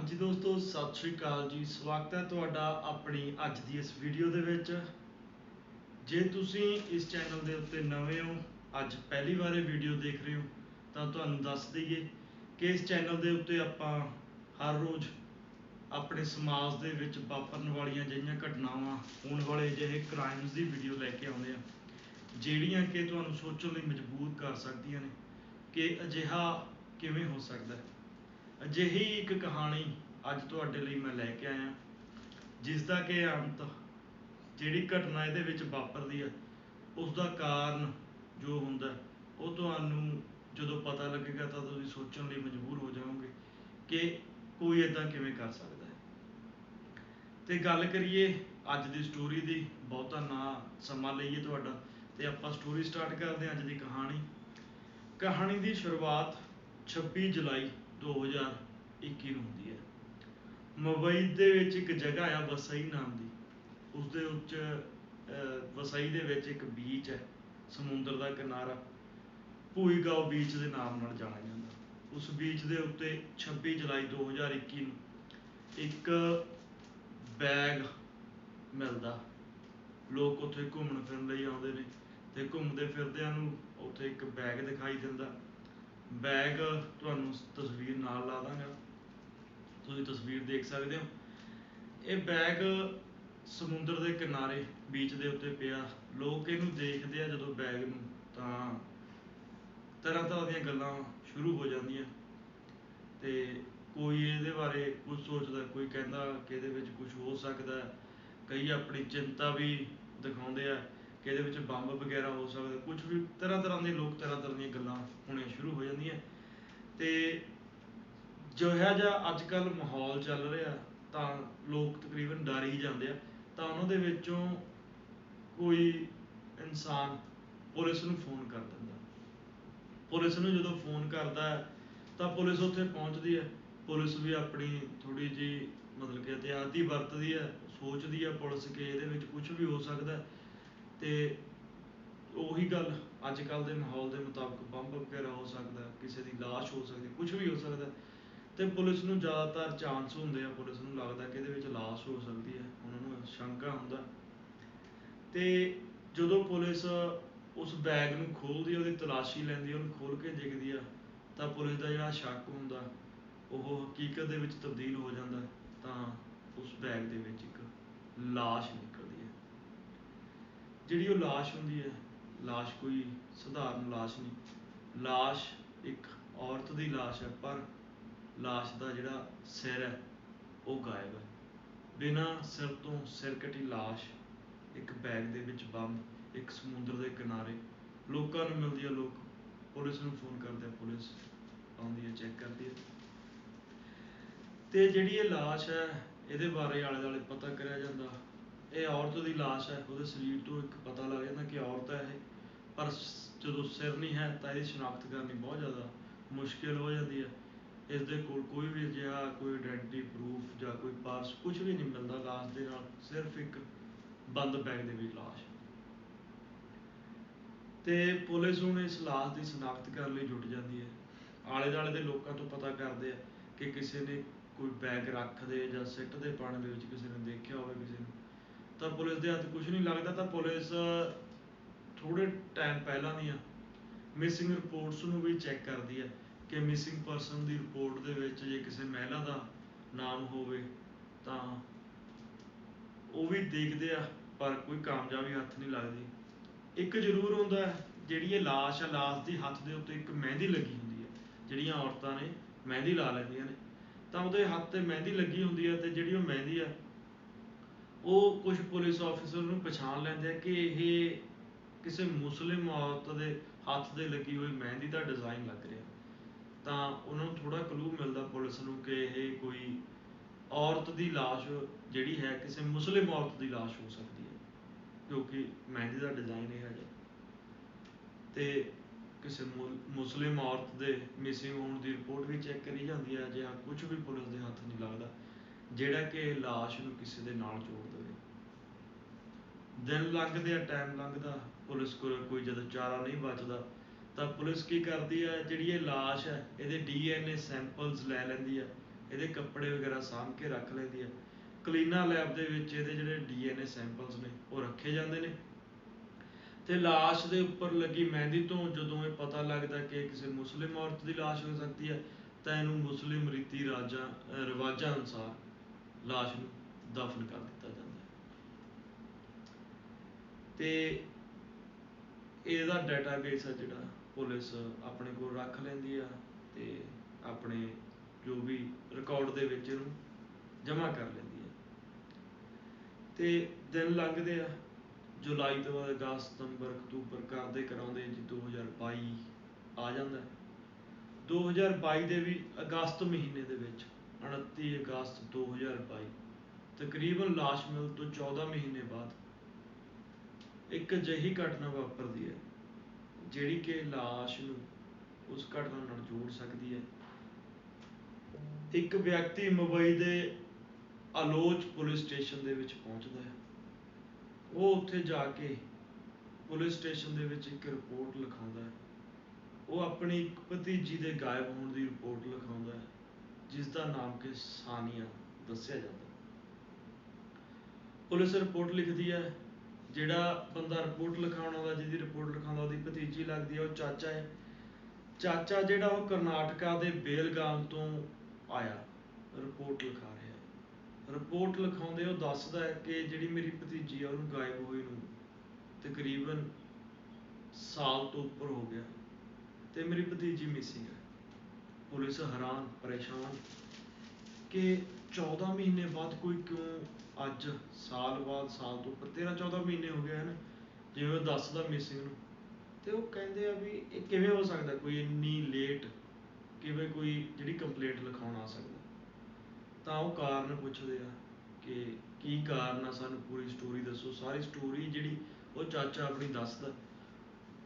ਹਾਂਜੀ ਦੋਸਤੋ, ਸਤਿ ਸ਼੍ਰੀ ਅਕਾਲ ਜੀ। ਸਵਾਗਤ ਹੈ ਤੁਹਾਡਾ ਆਪਣੀ ਅੱਜ ਦੀ ਇਸ ਵੀਡੀਓ ਦੇ ਵਿੱਚ। ਜੇ ਤੁਸੀਂ ਇਸ ਚੈਨਲ ਦੇ ਉੱਤੇ ਨਵੇਂ ਹੋ, ਅੱਜ ਪਹਿਲੀ ਵਾਰ ਇਹ ਵੀਡੀਓ ਦੇਖ ਰਹੇ ਹੋ, ਤਾਂ ਤੁਹਾਨੂੰ ਦੱਸ ਦਈਏ ਕਿ ਇਸ ਚੈਨਲ ਦੇ ਉੱਤੇ ਆਪਾਂ ਹਰ ਰੋਜ਼ ਆਪਣੇ ਸਮਾਜ ਦੇ ਵਿੱਚ ਵਾਪਰਨ ਵਾਲੀਆਂ ਜਿਹੀਆਂ ਘਟਨਾਵਾਂ ਹੋਣ ਵਾਲੇ ਜਿਹੇ ਕ੍ਰਾਈਮਸ ਦੀ ਵੀਡੀਓ ਲੈ ਕੇ ਆਉਂਦੇ ਆ, ਜਿਹੜੀਆਂ ਕਿ ਤੁਹਾਨੂੰ ਸੋਚਣ ਲਈ ਮਜਬੂਰ ਕਰ ਸਕਦੀਆਂ ਨੇ ਕਿ ਅਜਿਹਾ ਕਿਵੇਂ ਹੋ ਸਕਦਾ ਹੈ। ਅਜਿਹੀ ਇੱਕ ਕਹਾਣੀ ਅੱਜ ਤੁਹਾਡੇ ਲਈ ਮੈਂ ਲੈ ਕੇ ਆਇਆ ਜਿਸ ਦਾ ਕਿ ਅੰਤ, ਜਿਹੜੀ ਘਟਨਾ ਇਹਦੇ ਵਿੱਚ ਵਾਪਰਦੀ ਹੈ ਉਸ ਦਾ ਕਾਰਨ ਜੋ ਹੁੰਦਾ, ਉਹ ਤੁਹਾਨੂੰ ਜਦੋਂ ਪਤਾ ਲੱਗੇਗਾ ਤਾਂ ਤੁਸੀਂ ਸੋਚਣ ਲਈ ਮਜਬੂਰ ਹੋ ਜਾਓਗੇ ਕਿ ਕੋਈ ਇਦਾਂ ਕਿਵੇਂ ਕਰ ਸਕਦਾ ਹੈ। ਤੇ ਗੱਲ ਕਰੀਏ ਅੱਜ ਦੀ ਸਟੋਰੀ ਦੀ, ਬਹੁਤਾ ਨਾ ਸਮਾਂ ਲਈਏ ਤੁਹਾਡਾ, ਤੇ ਆਪਾਂ ਸਟੋਰੀ ਸਟਾਰਟ ਕਰਦੇ ਹਾਂ ਅੱਜ ਦੀ ਕਹਾਣੀ। ਕਹਾਣੀ ਦੀ ਸ਼ੁਰੂਆਤ 26 ਜੁਲਾਈ 2021 ਨੂੰ ਹੁੰਦੀ ਹੈ। ਮੁੰਬਈ ਦੇ ਵਿੱਚ ਇੱਕ ਜਗ੍ਹਾ ਆ ਵਸਈ ਨਾਮ ਦੀ। ਉਸ ਦੇ ਉੱਚ ਵਸਈ ਦੇ ਵਿੱਚ ਇੱਕ ਬੀਚ ਹੈ, ਸਮੁੰਦਰ ਦਾ ਕਿਨਾਰਾ। ਭੂਈਗਾਓ ਬੀਚ ਦੇ ਨਾਮ ਨਾਲ ਜਾਣਿਆ ਜਾਂਦਾ। ਉਸ ਬੀਚ ਦੇ ਉੱਤੇ 26 ਜੁਲਾਈ 2021 ਨੂੰ ਇੱਕ ਬੈਗ ਮਿਲਦਾ। ਲੋਕ ਉੱਥੇ ਘੁੰਮਣ ਫਿਰਨ ਲਈ ਆਉਂਦੇ ਨੇ ਤੇ ਘੁੰਮਦੇ ਫਿਰਦਿਆਂ ਨੂੰ ਉੱਥੇ ਇੱਕ ਬੈਗ ਦਿਖਾਈ ਦਿੰਦਾ। ਬੈਗ ਤੁਹਾਨੂੰ ਤਸਵੀਰ ਨਾਲ ਲਾ ਦਾਂਗਾ। ਤੁਸੀਂ ਤਸਵੀਰ ਦੇਖ ਸਕਦੇ ਹੋ। ਇਹ ਬੈਗ ਸਮੁੰਦਰ ਦੇ ਕਿਨਾਰੇ, ਬੀਚ ਦੇ ਉੱਤੇ ਪਿਆ। ਲੋਕ ਇਹਨੂੰ ਦੇਖਦੇ ਆ ਜਦੋਂ ਬੈਗ ਨੂੰ ਤਾਂ ਤਰ੍ਹਾਂ ਤਰ੍ਹਾਂ ਦੀਆਂ ਗੱਲਾਂ ਸ਼ੁਰੂ ਹੋ ਜਾਂਦੀਆਂ। ਤੇ ਕੋਈ ਇਹਦੇ ਬਾਰੇ ਕੁਝ ਸੋਚਦਾ, ਕੋਈ ਕਹਿੰਦਾ ਕਿ ਇਹਦੇ ਵਿੱਚ ਕੁਝ ਹੋ ਸਕਦਾ। ਕਈ ਆਪਣੀ ਚਿੰਤਾ ਵੀ ਦਿਖਾਉਂਦੇ ਆ। ਕਿ ਇਹਦੇ ਵਿੱਚ ਬੰਬ ਵਗੈਰਾ ਹੋ ਸਕਦਾ ਕੁਝ ਵੀ ਤਰ੍ਹਾਂ ਤਰ੍ਹਾਂ ਦੇ ਲੋਕ ਤਰ੍ਹਾਂ ਤਰ੍ਹਾਂ ਦੀਆਂ ਗੱਲਾਂ ਹੋਣੀਆਂ ਸ਼ੁਰੂ ਹੋ ਜਾਂਦੀਆਂ। ਤੇ ਜੋ ਜਿਹਾ ਅੱਜ ਕੱਲ ਮਾਹੌਲ ਚੱਲ ਰਿਹਾ, ਤਾਂ ਲੋਕ ਤਕਰੀਬਨ ਡਰ ਹੀ ਜਾਂਦੇ ਆ। ਤਾਂ ਉਹਨਾਂ ਦੇ ਵਿੱਚੋਂ ਕੋਈ ਇਨਸਾਨ ਪੁਲਿਸ ਨੂੰ ਫੋਨ ਕਰ ਦਿੰਦਾ। ਪੁਲਿਸ ਨੂੰ ਜਦੋਂ ਫੋਨ ਕਰਦਾ ਹੈ, ਤਾਂ ਪੁਲਿਸ ਉੱਥੇ ਪਹੁੰਚਦੀ ਹੈ। ਪੁਲਿਸ ਵੀ ਆਪਣੀ ਥੋੜੀ ਜੀ ਮਤਲਬ ਕਿ ਇhtiyati ਵਰਤਦੀ ਹੈ, ਸੋਚਦੀ ਹੈ ਪੁਲਿਸ ਕਿ ਇਹਦੇ ਵਿੱਚ ਕੁਝ ਵੀ ਹੋ ਸਕਦਾ ਹੈ। ਤੇ ਉਹੀ ਗੱਲ ਅੱਜ ਕੱਲ ਦੇ ਮਾਹੌਲ ਦੇ ਮੁਤਾਬਕ ਬੰਬ ਵਗੈਰਾ ਹੋ ਸਕਦਾ ਹੈ, ਕਿਸੇ ਦੀ ਲਾਸ਼ ਹੋ ਸਕਦੀ ਕੁਝ ਵੀ ਹੋ ਸਕਦਾ। ਤੇ ਪੁਲਿਸ ਨੂੰ ਜ਼ਿਆਦਾਤਰ ਚਾਂਸ ਹੁੰਦੇ ਆ ਪੁਲਿਸ ਨੂੰ ਲੱਗਦਾ ਕਿ ਇਹਦੇ ਵਿੱਚ ਲਾਸ਼ ਹੋ ਸਕਦੀ ਹੈ ਉਹਨਾਂ ਨੂੰ ਸ਼ੰਕਾ ਹੁੰਦਾ। ਤੇ ਜਦੋਂ ਪੁਲਿਸ ਉਸ ਬੈਗ ਨੂੰ ਖੋਲਦੀ ਉਹਦੀ ਤਲਾਸ਼ੀ ਲੈਂਦੀ ਉਹਨੂੰ ਖੋਲ ਕੇ ਦੇਖਦੀ ਆ ਤਾਂ ਪੁਲਿਸ ਦਾ ਜਿਹੜਾ ਸ਼ੱਕ ਹੁੰਦਾ ਉਹ ਹਕੀਕਤ ਦੇ ਵਿੱਚ ਤਬਦੀਲ ਹੋ ਜਾਂਦਾ ਤਾਂ ਉਸ ਬੈਗ ਦੇ ਵਿੱਚ ਇੱਕ ਲਾਸ਼ ਨਿਕਲਦੀ ਜਿਹੜੀ ਉਹ ਲਾਸ਼ ਹੁੰਦੀ ਹੈ, ਲਾਸ਼ ਕੋਈ ਸਧਾਰਨ ਲਾਸ਼ ਨਹੀਂ। ਲਾਸ਼ ਇੱਕ ਔਰਤ ਦੀ ਲਾਸ਼ ਹੈ, ਪਰ ਲਾਸ਼ ਦਾ ਜਿਹੜਾ ਸਿਰ ਹੈ, ਉਹ ਗਾਇਬ ਹੈ। ਬਿਨਾਂ ਸਿਰ ਤੋਂ ਸਿਰ ਕਟੀ ਲਾਸ਼ ਇੱਕ ਬੈਗ ਦੇ ਵਿੱਚ ਬੰਦ ਇੱਕ ਸਮੁੰਦਰ ਦੇ ਕਿਨਾਰੇ, ਲੋਕਾਂ ਨੂੰ ਮਿਲਦੀ ਹੈ ਲੋਕ। ਪੁਲਿਸ ਨੂੰ ਫੋਨ ਕਰਦੇ ਆ, ਪੁਲਿਸ ਆਉਂਦੀ ਹੈ, ਚੈੱਕ ਕਰਦੀ ਹੈ। ਤੇ ਜਿਹੜੀ ਇਹ ਲਾਸ਼ ਹੈ, ਇਹਦੇ ਬਾਰੇ ਆਲੇ ਦੁਆਲੇ ਪਤਾ ਕਰਿਆ ਜਾਂਦਾ। ਇਹ ਔਰਤ ਦੀ ਲਾਸ਼ ਹੈ, ਉਹਦੇ ਸਰੀਰ ਤੋਂ ਇੱਕ ਪਤਾ ਲੱਗ ਜਾਂਦਾ ਕਿ ਔਰਤ ਹੈ ਇਹ। ਪਰ ਜਦੋਂ ਸਿਰ ਨਹੀਂ ਹੈ ਤਾਂ ਇਹਦੀ ਸ਼ਨਾਖਤ ਕਰਨੀ ਬਹੁਤ ਜ਼ਿਆਦਾ ਮੁਸ਼ਕਿਲ ਹੋ ਜਾਂਦੀ ਹੈ। ਇਸ ਦੇ ਕੋਲ ਕੋਈ ਵੀ ਅਜਿਹਾ ਕੋਈ ਆਇਡੈਂਟੀ ਪ੍ਰੂਫ ਜਾਂ ਕੋਈ ਪਾਸ ਕੁਝ ਵੀ ਨਹੀਂ ਮਿਲਦਾ ਲਾਸ਼ ਦੇ ਨਾਲ, ਸਿਰਫ ਇੱਕ ਬੰਦ ਬੈਗ ਦੇ ਵਿੱਚ ਲਾਸ਼। ਤੇ ਪੁਲਿਸ ਹੁਣ ਇਸ ਲਾਸ਼ ਦੀ ਸ਼ਨਾਖਤ ਕਰਨ ਲਈ ਜੁਟ ਜਾਂਦੀ ਹੈ। ਆਲੇ ਦੁਆਲੇ ਦੇ ਲੋਕਾਂ ਤੋਂ ਪਤਾ ਕਰਦੇ ਆ ਕਿ ਕਿਸੇ ਨੇ ਕੋਈ ਬੈਗ ਰੱਖਦੇ ਜਾਂ ਸਿੱਟ ਦੇ ਪਾਣੀ ਦੇ ਵਿੱਚ ਕਿਸੇ ਨੇ ਦੇਖਿਆ ਹੋਵੇ ਕਿਸੇ ਨੂੰ। ਤਾਂ ਪੁਲਿਸ ਦੇ ਹੱਥ ਕੁਝ ਨਹੀਂ ਲੱਗਦਾ ਤਾਂ ਪੁਲਿਸ ਥੋੜੇ ਟਾਈਮ ਪਹਿਲਾਂ ਦੀਆਂ ਮਿਸਿੰਗ ਰਿਪੋਰਟਸ ਨੂੰ ਵੀ ਚੈੱਕ ਕਰਦੀ ਹੈ ਕਿ ਮਿਸਿੰਗ ਪਰਸਨ ਦੀ ਰਿਪੋਰਟ ਦੇ ਵਿੱਚ ਜੇ ਕਿਸੇ ਮਹਿਲਾ ਦਾ ਨਾਮ ਹੋਵੇ ਤਾਂ ਉਹ ਵੀ ਦੇਖਦੇ ਆ ਪਰ ਕੋਈ ਕਾਮਯਾਬੀ ਹੱਥ ਨਹੀਂ ਲੱਗਦੀ। ਇੱਕ ਜ਼ਰੂਰ ਹੁੰਦਾ ਹੈ, ਜਿਹੜੀ ਇਹ ਲਾਸ਼ ਆ ਲਾਸ਼ ਦੀ ਹੱਥ ਦੇ ਉੱਤੇ ਇੱਕ ਮਹਿੰਦੀ ਲੱਗੀ ਹੁੰਦੀ ਹੈ ਜਿਹੜੀਆਂ ਔਰਤਾਂ ਨੇ ਮਹਿੰਦੀ ਲਾ ਲੈਂਦੀਆਂ ਨੇ। ਤਾਂ ਉਹਦੇ ਹੱਥ ਤੇ ਮਹਿੰਦੀ ਲੱਗੀ ਹੁੰਦੀ ਹੈ ਤੇ ਜਿਹੜੀ ਉਹ ਮਹਿੰਦੀ ਆ ਉਹ ਕੁਝ ਪੁਲਿਸ ਆਫੀਸਰ ਨੂੰ ਪਛਾਣ ਲੈਂਦੇ ਆ ਕਿ ਇਹ ਕਿਸੇ ਮੁਸਲਿਮ ਔਰਤ ਦੇ ਹੱਥ ਦੇ ਲੱਗੀ ਹੋਈ ਮਹਿੰਦੀ ਦਾ ਡਿਜ਼ਾਈਨ ਲੱਗ ਰਿਹਾ। ਤਾਂ ਉਹਨਾਂ ਨੂੰ ਥੋੜਾ ਕਲੂ ਮਿਲਦਾ ਪੁਲਿਸ ਨੂੰ ਕਿ ਇਹ ਕੋਈ ਔਰਤ ਦੀ ਲਾਸ਼ ਜਿਹੜੀ ਹੈ ਕਿਸੇ ਮੁਸਲਿਮ ਔਰਤ ਦੀ ਲਾਸ਼ ਹੋ ਸਕਦੀ ਹੈ ਕਿਉਂਕਿ ਮਹਿੰਦੀ ਦਾ ਡਿਜ਼ਾਈਨ ਇਹ ਹੈ ਤੇ ਕਿਸੇ ਮੁਸਲਿਮ ਔਰਤ ਦੇ ਮਿਸਿੰਗ ਹੋਣ ਦੀ ਰਿਪੋਰਟ ਵੀ ਚੈੱਕ ਕਰੀ ਜਾਂਦੀ ਹੈ ਅਜਿਹਾ ਕੁਝ ਵੀ ਪੁਲਿਸ ਦੇ ਹੱਥ ਨਹੀਂ ਲੱਗਦਾ। ਜਿਹੜਾ ਕਿ ਲਾਸ਼ ਨੂੰ ਕਿਸੇ ਦੇ ਨਾਲ ਜੋੜ ਦੇਵੇ। ਦਿਨ ਲੰਘਦੇ ਆ ਟਾਈਮ ਲੰਘਦਾ, ਪੁਲਿਸ ਕੋਲ ਕੋਈ ਜਦੋਂ ਚਾਰਾ ਨਹੀਂ ਬਚਦਾ, ਤਾਂ ਪੁਲਿਸ ਕੀ ਕਰਦੀ ਹੈ ਜਿਹੜੀ ਇਹ ਲਾਸ਼ ਹੈ ਇਹਦੇ ਡੀਐਨਏ ਸੈਂਪਲਸ ਲੈ ਲੈਂਦੀ ਹੈ ਇਹਦੇ ਕੱਪੜੇ ਵਗੈਰਾ ਸਾਂਭ ਕੇ ਰੱਖ ਲੈਂਦੀ ਆ। ਕਲੀਨਾ ਲੈਬ ਦੇ ਵਿੱਚ ਇਹਦੇ ਜਿਹੜੇ ਡੀਐਨਏ ਸੈਂਪਲਸ ਨੇ, ਉਹ ਰੱਖੇ ਜਾਂਦੇ ਨੇ। ਤੇ ਲਾਸ਼ ਦੇ ਉੱਪਰ ਲੱਗੀ ਮਹਿੰਦੀ ਤੋਂ ਜਦੋਂ ਇਹ ਪਤਾ ਲੱਗਦਾ ਕਿ ਕਿਸੇ ਮੁਸਲਿਮ ਔਰਤ ਦੀ ਲਾਸ਼ ਹੋ ਸਕਦੀ ਹੈ ਤਾਂ ਇਹਨੂੰ ਮੁਸਲਿਮ ਰੀਤੀ ਰਾਜਾਂ ਰਿਵਾਜਾਂ ਅਨੁਸਾਰ ਲਾਸ਼ ਨੂੰ ਦਫਨ ਕਰ ਦਿੱਤਾ ਜਾਂਦਾ ਹੈ ਤੇ ਇਹਦਾ ਡਾਟਾਬੇਸ ਆ ਜਿਹੜਾ, ਪੁਲਿਸ ਆਪਣੇ ਕੋਲ ਰੱਖ ਲੈਂਦੀ ਆ ਤੇ ਆਪਣੇ ਜੋ ਵੀ ਰਿਕਾਰਡ ਦੇ ਵਿੱਚ ਇਹਨੂੰ ਜਮ੍ਹਾਂ ਕਰ ਲੈਂਦੀ ਆ ਤੇ ਦਿਨ ਲੰਘਦੇ ਆ, ਜੁਲਾਈ ਤੋਂ ਬਾਅਦ ਅਗਸਤ, ਸਤੰਬਰ, ਅਕਤੂਬਰ ਕਰਦੇ ਕਰਾਉਂਦੇ ਜੀ 2022 ਆ ਜਾਂਦਾ ਹੈ। 2022 ਦੇ ਵੀ ਅਗਸਤ ਮਹੀਨੇ ਦੇ ਵਿੱਚ 29 ਅਗਸਤ 2022 ਤਕਰੀਬਨ ਲਾਸ਼ ਮਿਲ ਤੋਂ 14 ਮਹੀਨੇ ਬਾਅਦ ਇੱਕ ਅਜਿਹੀ ਘਟਨਾ ਵਾਪਰਦੀ ਹੈ, ਜਿਹੜੀ ਕਿ ਲਾਸ਼ ਨੂੰ ਉਸ ਘਟਨਾ ਨਾਲ ਜੋੜ ਸਕਦੀ ਹੈ। ਇੱਕ ਵਿਅਕਤੀ ਮੁੰਬਈ ਦੇ ਆਲੋਚ ਪੁਲਿਸ ਸਟੇਸ਼ਨ ਦੇ ਵਿੱਚ ਪਹੁੰਚਦਾ ਹੈ। ਉਹ ਉੱਥੇ ਜਾ ਕੇ ਪੁਲਿਸ ਸਟੇਸ਼ਨ ਦੇ ਵਿੱਚ ਇੱਕ ਰਿਪੋਰਟ ਲਿਖਾਉਂਦਾ ਹੈ। ਉਹ ਆਪਣੀ ਭਤੀਜੀ ਦੇ ਗਾਇਬ ਹੋਣ ਦੀ ਰਿਪੋਰਟ ਲਿਖਾਉਂਦਾ ਹੈ। ਜਿਸ ਦਾ ਨਾਮ ਕਿ ਸਾਨੀਆ ਦੱਸਿਆ ਜਾਂਦਾ। ਪੁਲਿਸ ਰਿਪੋਰਟ ਲਿਖਦੀ ਹੈ, ਜਿਹੜਾ ਬੰਦਾ ਰਿਪੋਰਟ ਲਿਖਾਉਣ ਆਉਂਦਾ, ਜਿਹਦੀ ਰਿਪੋਰਟ ਲਿਖਾਉਂਦਾ, ਉਹਦੀ ਭਤੀਜੀ ਲੱਗਦੀ ਹੈ, ਉਹ ਚਾਚਾ ਹੈ। ਚਾਚਾ ਜਿਹੜਾ ਉਹ ਕਰਨਾਟਕਾ ਦੇ ਬੇਲਗਾਮ ਤੋਂ ਆਇਆ, ਰਿਪੋਰਟ ਲਿਖਾ ਰਿਹਾ। ਰਿਪੋਰਟ ਲਿਖਾਉਂਦੇ ਉਹ ਦੱਸਦਾ ਹੈ ਕਿ ਜਿਹੜੀ ਮੇਰੀ ਭਤੀਜੀ ਆ, ਉਹਨੂੰ ਗਾਇਬ ਹੋਈ ਨੂੰ ਤਕਰੀਬਨ ਸਾਲ ਤੋਂ ਉੱਪਰ ਹੋ ਗਿਆ, ਤੇ ਮੇਰੀ ਭਤੀਜੀ ਮਿਸਿੰਗ ਹੈ। ਪੁਲਿਸ ਹੈਰਾਨ, ਪਰੇਸ਼ਾਨ ਕਿ 14 ਮਹੀਨੇ ਬਾਅਦ ਕੋਈ ਕਿਉਂ ਅੱਜ ਸਾਲ ਬਾਅਦ ਸਾਲ ਤੋਂ ਉੱਪਰ 13 14 ਮਹੀਨੇ ਹੋ ਗਏ ਹਨ, ਜਿਵੇਂ ਉਹ ਦੱਸਦਾ ਮਿਸਿੰਗ ਨੂੰ। ਤੇ ਉਹ ਕਹਿੰਦੇ ਆ ਵੀ ਇਹ ਕਿਵੇਂ ਹੋ ਸਕਦਾ, ਕੋਈ ਇੰਨੀ ਲੇਟ ਕਿਵੇਂ ਕੋਈ ਜਿਹੜੀ ਕੰਪਲੇਂਟ ਲਿਖਾਉਣ ਆ ਸਕਦਾ। ਤਾਂ ਉਹ ਕਾਰਨ ਪੁੱਛਦੇ ਆ ਕਿ ਕੀ ਕਾਰਨ ਆ ਸਾਨੂੰ ਪੂਰੀ ਸਟੋਰੀ ਦੱਸੋ। ਸਾਰੀ ਸਟੋਰੀ ਜਿਹੜੀ ਉਹ ਚਾਚਾ ਆਪਣੀ ਦੱਸਦਾ।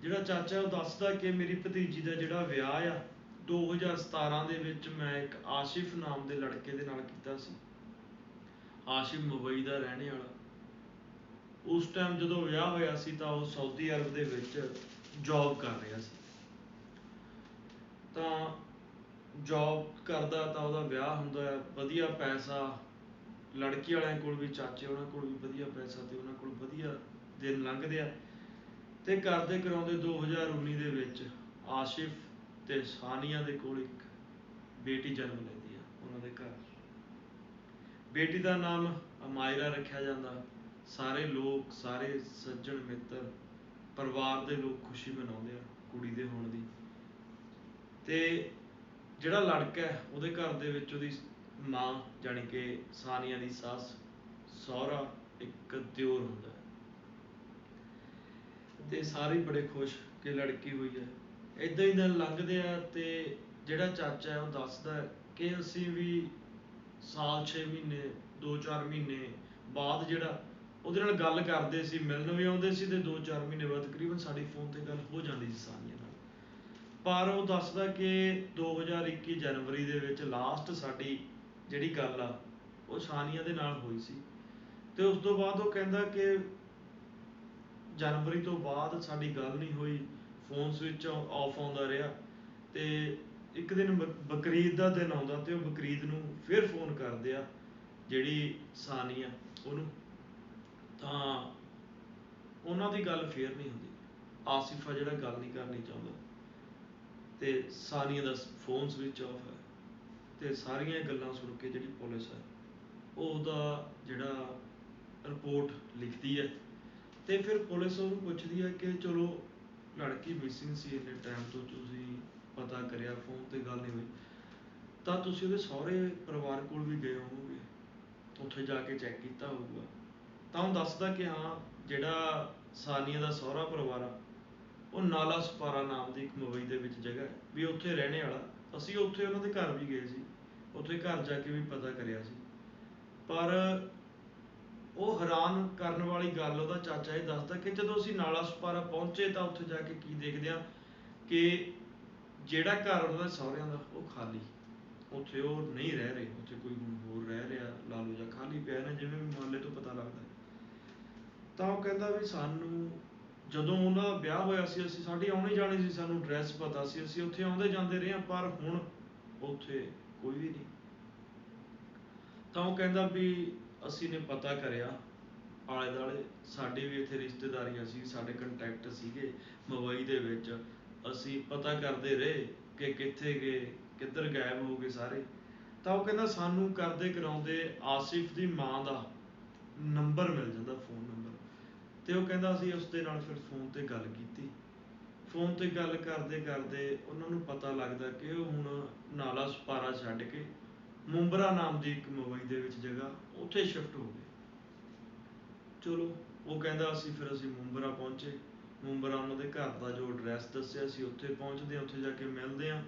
ਜਿਹੜਾ ਚਾਚਾ ਉਹ ਦੱਸਦਾ ਕਿ ਮੇਰੀ ਭਤੀਜੀ ਦਾ ਜਿਹੜਾ ਵਿਆਹ ਆ 2017 ਦੇ ਵਿੱਚ ਮੈਂ ਇੱਕ ਆਸ਼ਿਫ ਨਾਮ ਦੇ ਲੜਕੇ ਦੇ ਨਾਲ ਕੀਤਾ ਸੀ। ਆਸ਼ਿਫ ਮੁੰਬਈ ਦਾ ਰਹਿਣੇ ਵਾਲਾ। ਉਸ ਟਾਈਮ ਜਦੋਂ ਵਿਆਹ ਹੋਇਆ ਸੀ ਤਾਂ ਉਹ ਸਾਊਦੀ ਅਰਬ ਦੇ ਵਿੱਚ ਜੌਬ ਕਰ ਰਿਹਾ ਸੀ। ਤਾਂ ਜੌਬ ਕਰਦਾ ਤਾਂ ਉਹਦਾ ਵਿਆਹ ਹੁੰਦਾ ਹੈ, ਵਧੀਆ ਪੈਸਾ, ਲੜਕੀ ਵਾਲਿਆਂ ਕੋਲ ਵੀ, ਚਾਚੇ ਉਹਨਾਂ ਕੋਲ ਵੀ ਵਧੀਆ ਪੈਸਾ ਤੇ ਉਹਨਾਂ ਕੋਲ ਵਧੀਆ ਦਿਨ ਲੰਘਦੇ ਆ। ਤੇ ਕਰਦੇ ਕਰਾਉਂਦੇ 2019 ਦੇ ਵਿੱਚ ਆਸ਼ਿਫ ਤੇ ਸਾਨੀਆ ਦੇ ਕੋਲ ਇੱਕ ਬੇਟੀ ਜਨਮ ਲੈਂਦੀ ਆ, ਉਹਨਾਂ ਦੇ ਘਰ। ਬੇਟੀ ਦਾ ਨਾਮ ਅਮਾਇਰਾ ਰੱਖਿਆ ਜਾਂਦਾ। ਸਾਰੇ ਲੋਕ, ਸਾਰੇ ਸੱਜਣ ਮਿੱਤਰ ਪਰਿਵਾਰ ਦੇ ਲੋਕ ਖੁਸ਼ੀ ਮਨਾਉਂਦੇ ਆ ਕੁੜੀ ਦੇ ਹੋਣ ਦੀ। ਤੇ ਜਿਹੜਾ ਲੜਕਾ ਹੈ, ਉਹਦੇ ਘਰ ਦੇ ਵਿੱਚ ਉਹਦੀ ਮਾਂ ਜਾਣੀ ਕਿ ਸਾਨੀਆ ਦੀ ਸੱਸ, ਸਹੁਰਾ, ਇੱਕ ਦਿਓਰ ਹੁੰਦਾ ਤੇ ਸਾਰੇ ਬੜੇ ਖੁਸ਼ ਕਿ ਲੜਕੀ ਹੋਈ ਹੈ। ਏਦਾਂ ਹੀ ਦਿਨ ਲੰਘਦੇ ਆ ਤੇ ਜਿਹੜਾ ਚਾਚਾ ਹੈ ਉਹ ਦੱਸਦਾ ਹੈ ਕਿ ਅਸੀਂ ਵੀ ਸਾਲ ਛੇ ਮਹੀਨੇ 2-4 ਮਹੀਨੇ ਬਾਅਦ ਜਿਹੜਾ ਉਹਦੇ ਨਾਲ ਗੱਲ ਕਰਦੇ ਸੀ, ਮਿਲਣ ਵੀ ਆਉਂਦੇ ਸੀ ਤੇ 2-4 ਮਹੀਨੇ ਬਾਅਦ ਤਕਰੀਬਨ ਸਾਡੀ ਫੋਨ ਤੇ ਗੱਲ ਹੋ ਜਾਂਦੀ ਸੀ ਸਾਨੀਆ ਨਾਲ। ਪਰ ਉਹ ਦੱਸਦਾ ਕਿ 2021 ਜਨਵਰੀ ਦੇ ਵਿੱਚ ਲਾਸਟ ਸਾਡੀ ਜਿਹੜੀ ਗੱਲ ਆ, ਉਹ ਸਾਨੀਆ ਦੇ ਨਾਲ ਹੋਈ ਸੀ। ਤੇ ਉਸ ਤੋਂ ਬਾਅਦ ਉਹ ਕਹਿੰਦਾ ਕਿ ਜਨਵਰੀ ਤੋਂ ਬਾਅਦ ਸਾਡੀ ਗੱਲ ਨਹੀਂ ਹੋਈ। ਫੋਨ ਸਵਿਚ ਆਫ ਆਉਂਦਾ ਰਿਹਾ ਤੇ ਇੱਕ ਦਿਨ ਬਕਰੀਦ ਦਾ ਦਿਨ ਆਉਂਦਾ ਤੇ ਉਹ ਬਕਰੀਦ ਨੂੰ ਫਿਰ ਫੋਨ ਕਰਦੇ ਆ, ਜਿਹੜੀ ਸਾਨੀਆ ਉਹਨੂੰ। ਤਾਂ ਉਹਨਾਂ ਦੀ ਗੱਲ ਫੇਰ ਨਹੀਂ ਹੁੰਦੀ। ਆਸਿਫਾ ਜਿਹੜਾ ਗੱਲ ਨਹੀਂ ਕਰਨੀ ਚਾਹੁੰਦਾ। ਤੇ ਸਾਨੀਆ ਦਾ ਫੋਨ ਸਵਿਚ ਆਫ ਹੈ ਤੇ ਸਾਰੀਆਂ ਗੱਲਾਂ ਸੁਣ ਕੇ ਜਿਹੜੀ ਪੁਲਿਸ ਹੈ, ਉਹਦਾ ਜਿਹੜਾ ਰਿਪੋਰਟ ਲਿਖਦੀ ਹੈ। ਤੇ ਫਿਰ ਪੁਲਿਸ ਉਹਨੂੰ ਪੁੱਛਦੀ ਹੈ ਕਿ ਚਲੋ ਲੜਕੀ ਮਿਸਿੰਗ ਸੀ ਇੰਨੇ ਟਾਈਮ ਤੋਂ, ਤੁਸੀਂ ਪਤਾ ਕਰਿਆ ਫੋਨ ਤੇ ਗੱਲ ਨਹੀਂ ਹੋਈ। ਤਾਂ ਤੁਸੀਂ ਉਹਦੇ ਸਹੁਰੇ ਪਰਿਵਾਰ ਕੋਲ ਵੀ ਗਏ ਹੋਵੋਗੇ? ਉੱਥੇ ਜਾ ਕੇ ਚੈੱਕ ਕੀਤਾ ਹੋਊਗਾ। ਤਾਂ ਉਹ ਦੱਸਦਾ ਕਿ ਹਾਂ, ਜਿਹੜਾ ਸਾਨੀਆ ਦਾ ਸਹੁਰਾ ਪਰਿਵਾਰ ਆ, ਉਹ ਨਾਲਾ ਸਪਾਰਾ ਨਾਮ ਦੀ ਇੱਕ ਮੁੰਬਈ ਦੇ ਵਿੱਚ ਜਗ੍ਹਾ ਹੈ। ਵੀ ਉੱਥੇ ਰਹਿਣੇ ਵਾਲਾ। ਅਸੀਂ ਉੱਥੇ ਉਹਨਾਂ ਦੇ ਘਰ ਵੀ ਗਏ ਸੀ। ਉੱਥੇ ਘਰ ਜਾ ਕੇ ਵੀ ਪਤਾ ਕਰਿਆ ਸੀ। ਪਰ ਉਹ ਹੈਰਾਨ ਕਰਨ ਵਾਲੀ ਗੱਲ ਉਹਦਾ ਚਾਚਾ ਇਹ ਦੱਸਦਾ ਕਿ ਜਦੋਂ ਅਸੀਂ ਨਾਲਾ ਸਪਾਰਾ ਪਹੁੰਚੇ ਤਾਂ ਉੱਥੇ ਜਾ ਕੇ ਕੀ ਦੇਖਦੇ ਆ ਕਿ ਜਿਹੜਾ ਘਰ ਉਹਨਾਂ ਦੇ ਸਹੁਰਿਆਂ ਦਾ, ਉਹ ਖਾਲੀ। ਉੱਥੇ ਉਹ ਨਹੀਂ ਰਹਿ ਰਹੇ, ਉੱਥੇ ਕੋਈ ਹੋਰ ਰਹਿ ਰਿਹਾ ਲਾ ਜਾਂ ਖਾਲੀ ਪਿਆ ਨਾ, ਜਿਵੇਂ ਵੀ ਮੁਹੱਲੇ ਤੋਂ ਪਤਾ ਲੱਗਦਾ ਤਾਂ ਉਹ ਕਹਿੰਦਾ ਵੀ ਸਾਨੂੰ ਜਦੋਂ ਉਹਨਾਂ ਦਾ ਵਿਆਹ ਹੋਇਆ ਸੀ, ਅਸੀਂ ਸਾਡੀ ਆਉਣੀ ਜਾਣੀ ਸੀ, ਸਾਨੂੰ ਐਡਰੈਸ ਪਤਾ ਸੀ, ਅਸੀਂ ਉੱਥੇ ਆਉਂਦੇ ਜਾਂਦੇ ਰਹੇ ਪਰ ਹੁਣ ਉੱਥੇ ਕੋਈ ਵੀ ਨਹੀਂ। ਤਾਂ ਉਹ ਕਹਿੰਦਾ ਵੀ ਅਸੀਂ ਨੇ ਪਤਾ ਕਰਿਆ ਆਲੇ ਦੁਆਲੇ ਸਾਡੇ ਵੀ ਇੱਥੇ ਰਿਸ਼ਤੇਦਾਰੀਆਂ ਸੀ, ਸਾਡੇ ਕੰਟੈਕਟ ਸੀਗੇ ਮੁੰਬਈ ਦੇ ਵਿੱਚ। ਅਸੀਂ ਪਤਾ ਕਰਦੇ ਰਹੇ ਕਿ ਕਿੱਥੇ ਗਏ, ਕਿੱਧਰ ਗਾਇਬ ਹੋ ਗਏ ਸਾਰੇ। ਤਾਂ ਉਹ ਕਹਿੰਦਾ, ਸਾਨੂੰ ਕਰਦੇ ਕਰਾਉਂਦੇ ਆਸਿਫ ਦੀ ਮਾਂ ਦਾ ਨੰਬਰ ਮਿਲ ਜਾਂਦਾ ਫੋਨ ਨੰਬਰ। ਤੇ ਉਹ ਕਹਿੰਦਾ, ਅਸੀਂ ਉਸ ਦੇ ਨਾਲ ਫਿਰ ਫੋਨ ਤੇ ਗੱਲ ਕੀਤੀ। ਫੋਨ ਤੇ ਗੱਲ ਕਰਦੇ ਕਰਦੇ ਉਹਨਾਂ ਨੂੰ ਪਤਾ ਲੱਗਦਾ ਕਿ ਉਹ ਹੁਣ ਨਾਲਾ ਸਪਾਰਾ ਛੱਡ ਕੇ ਮੁੰਬਰਾ ਨਾਮ ਦੀ ਇੱਕ ਮੁੰਬਈ ਦੇ ਵਿੱਚ ਜਗ੍ਹਾ, ਉੱਥੇ ਸ਼ਿਫਟ ਹੋ ਗਏ ਚਲੋ, ਉਹ ਕਹਿੰਦਾ ਅਸੀਂ ਫਿਰ ਅਸੀਂ ਮੁੰਬਰਾ ਪਹੁੰਚੇ। ਮੁੰਬਰਾ ਉਹਨਾਂ ਦੇ ਘਰ ਦਾ ਜੋ ਐਡਰੈਸ ਦੱਸਿਆ ਸੀ, ਉੱਥੇ ਪਹੁੰਚਦੇ ਉੱਥੇ ਜਾ ਕੇ ਮਿਲਦੇ ਹਾਂ।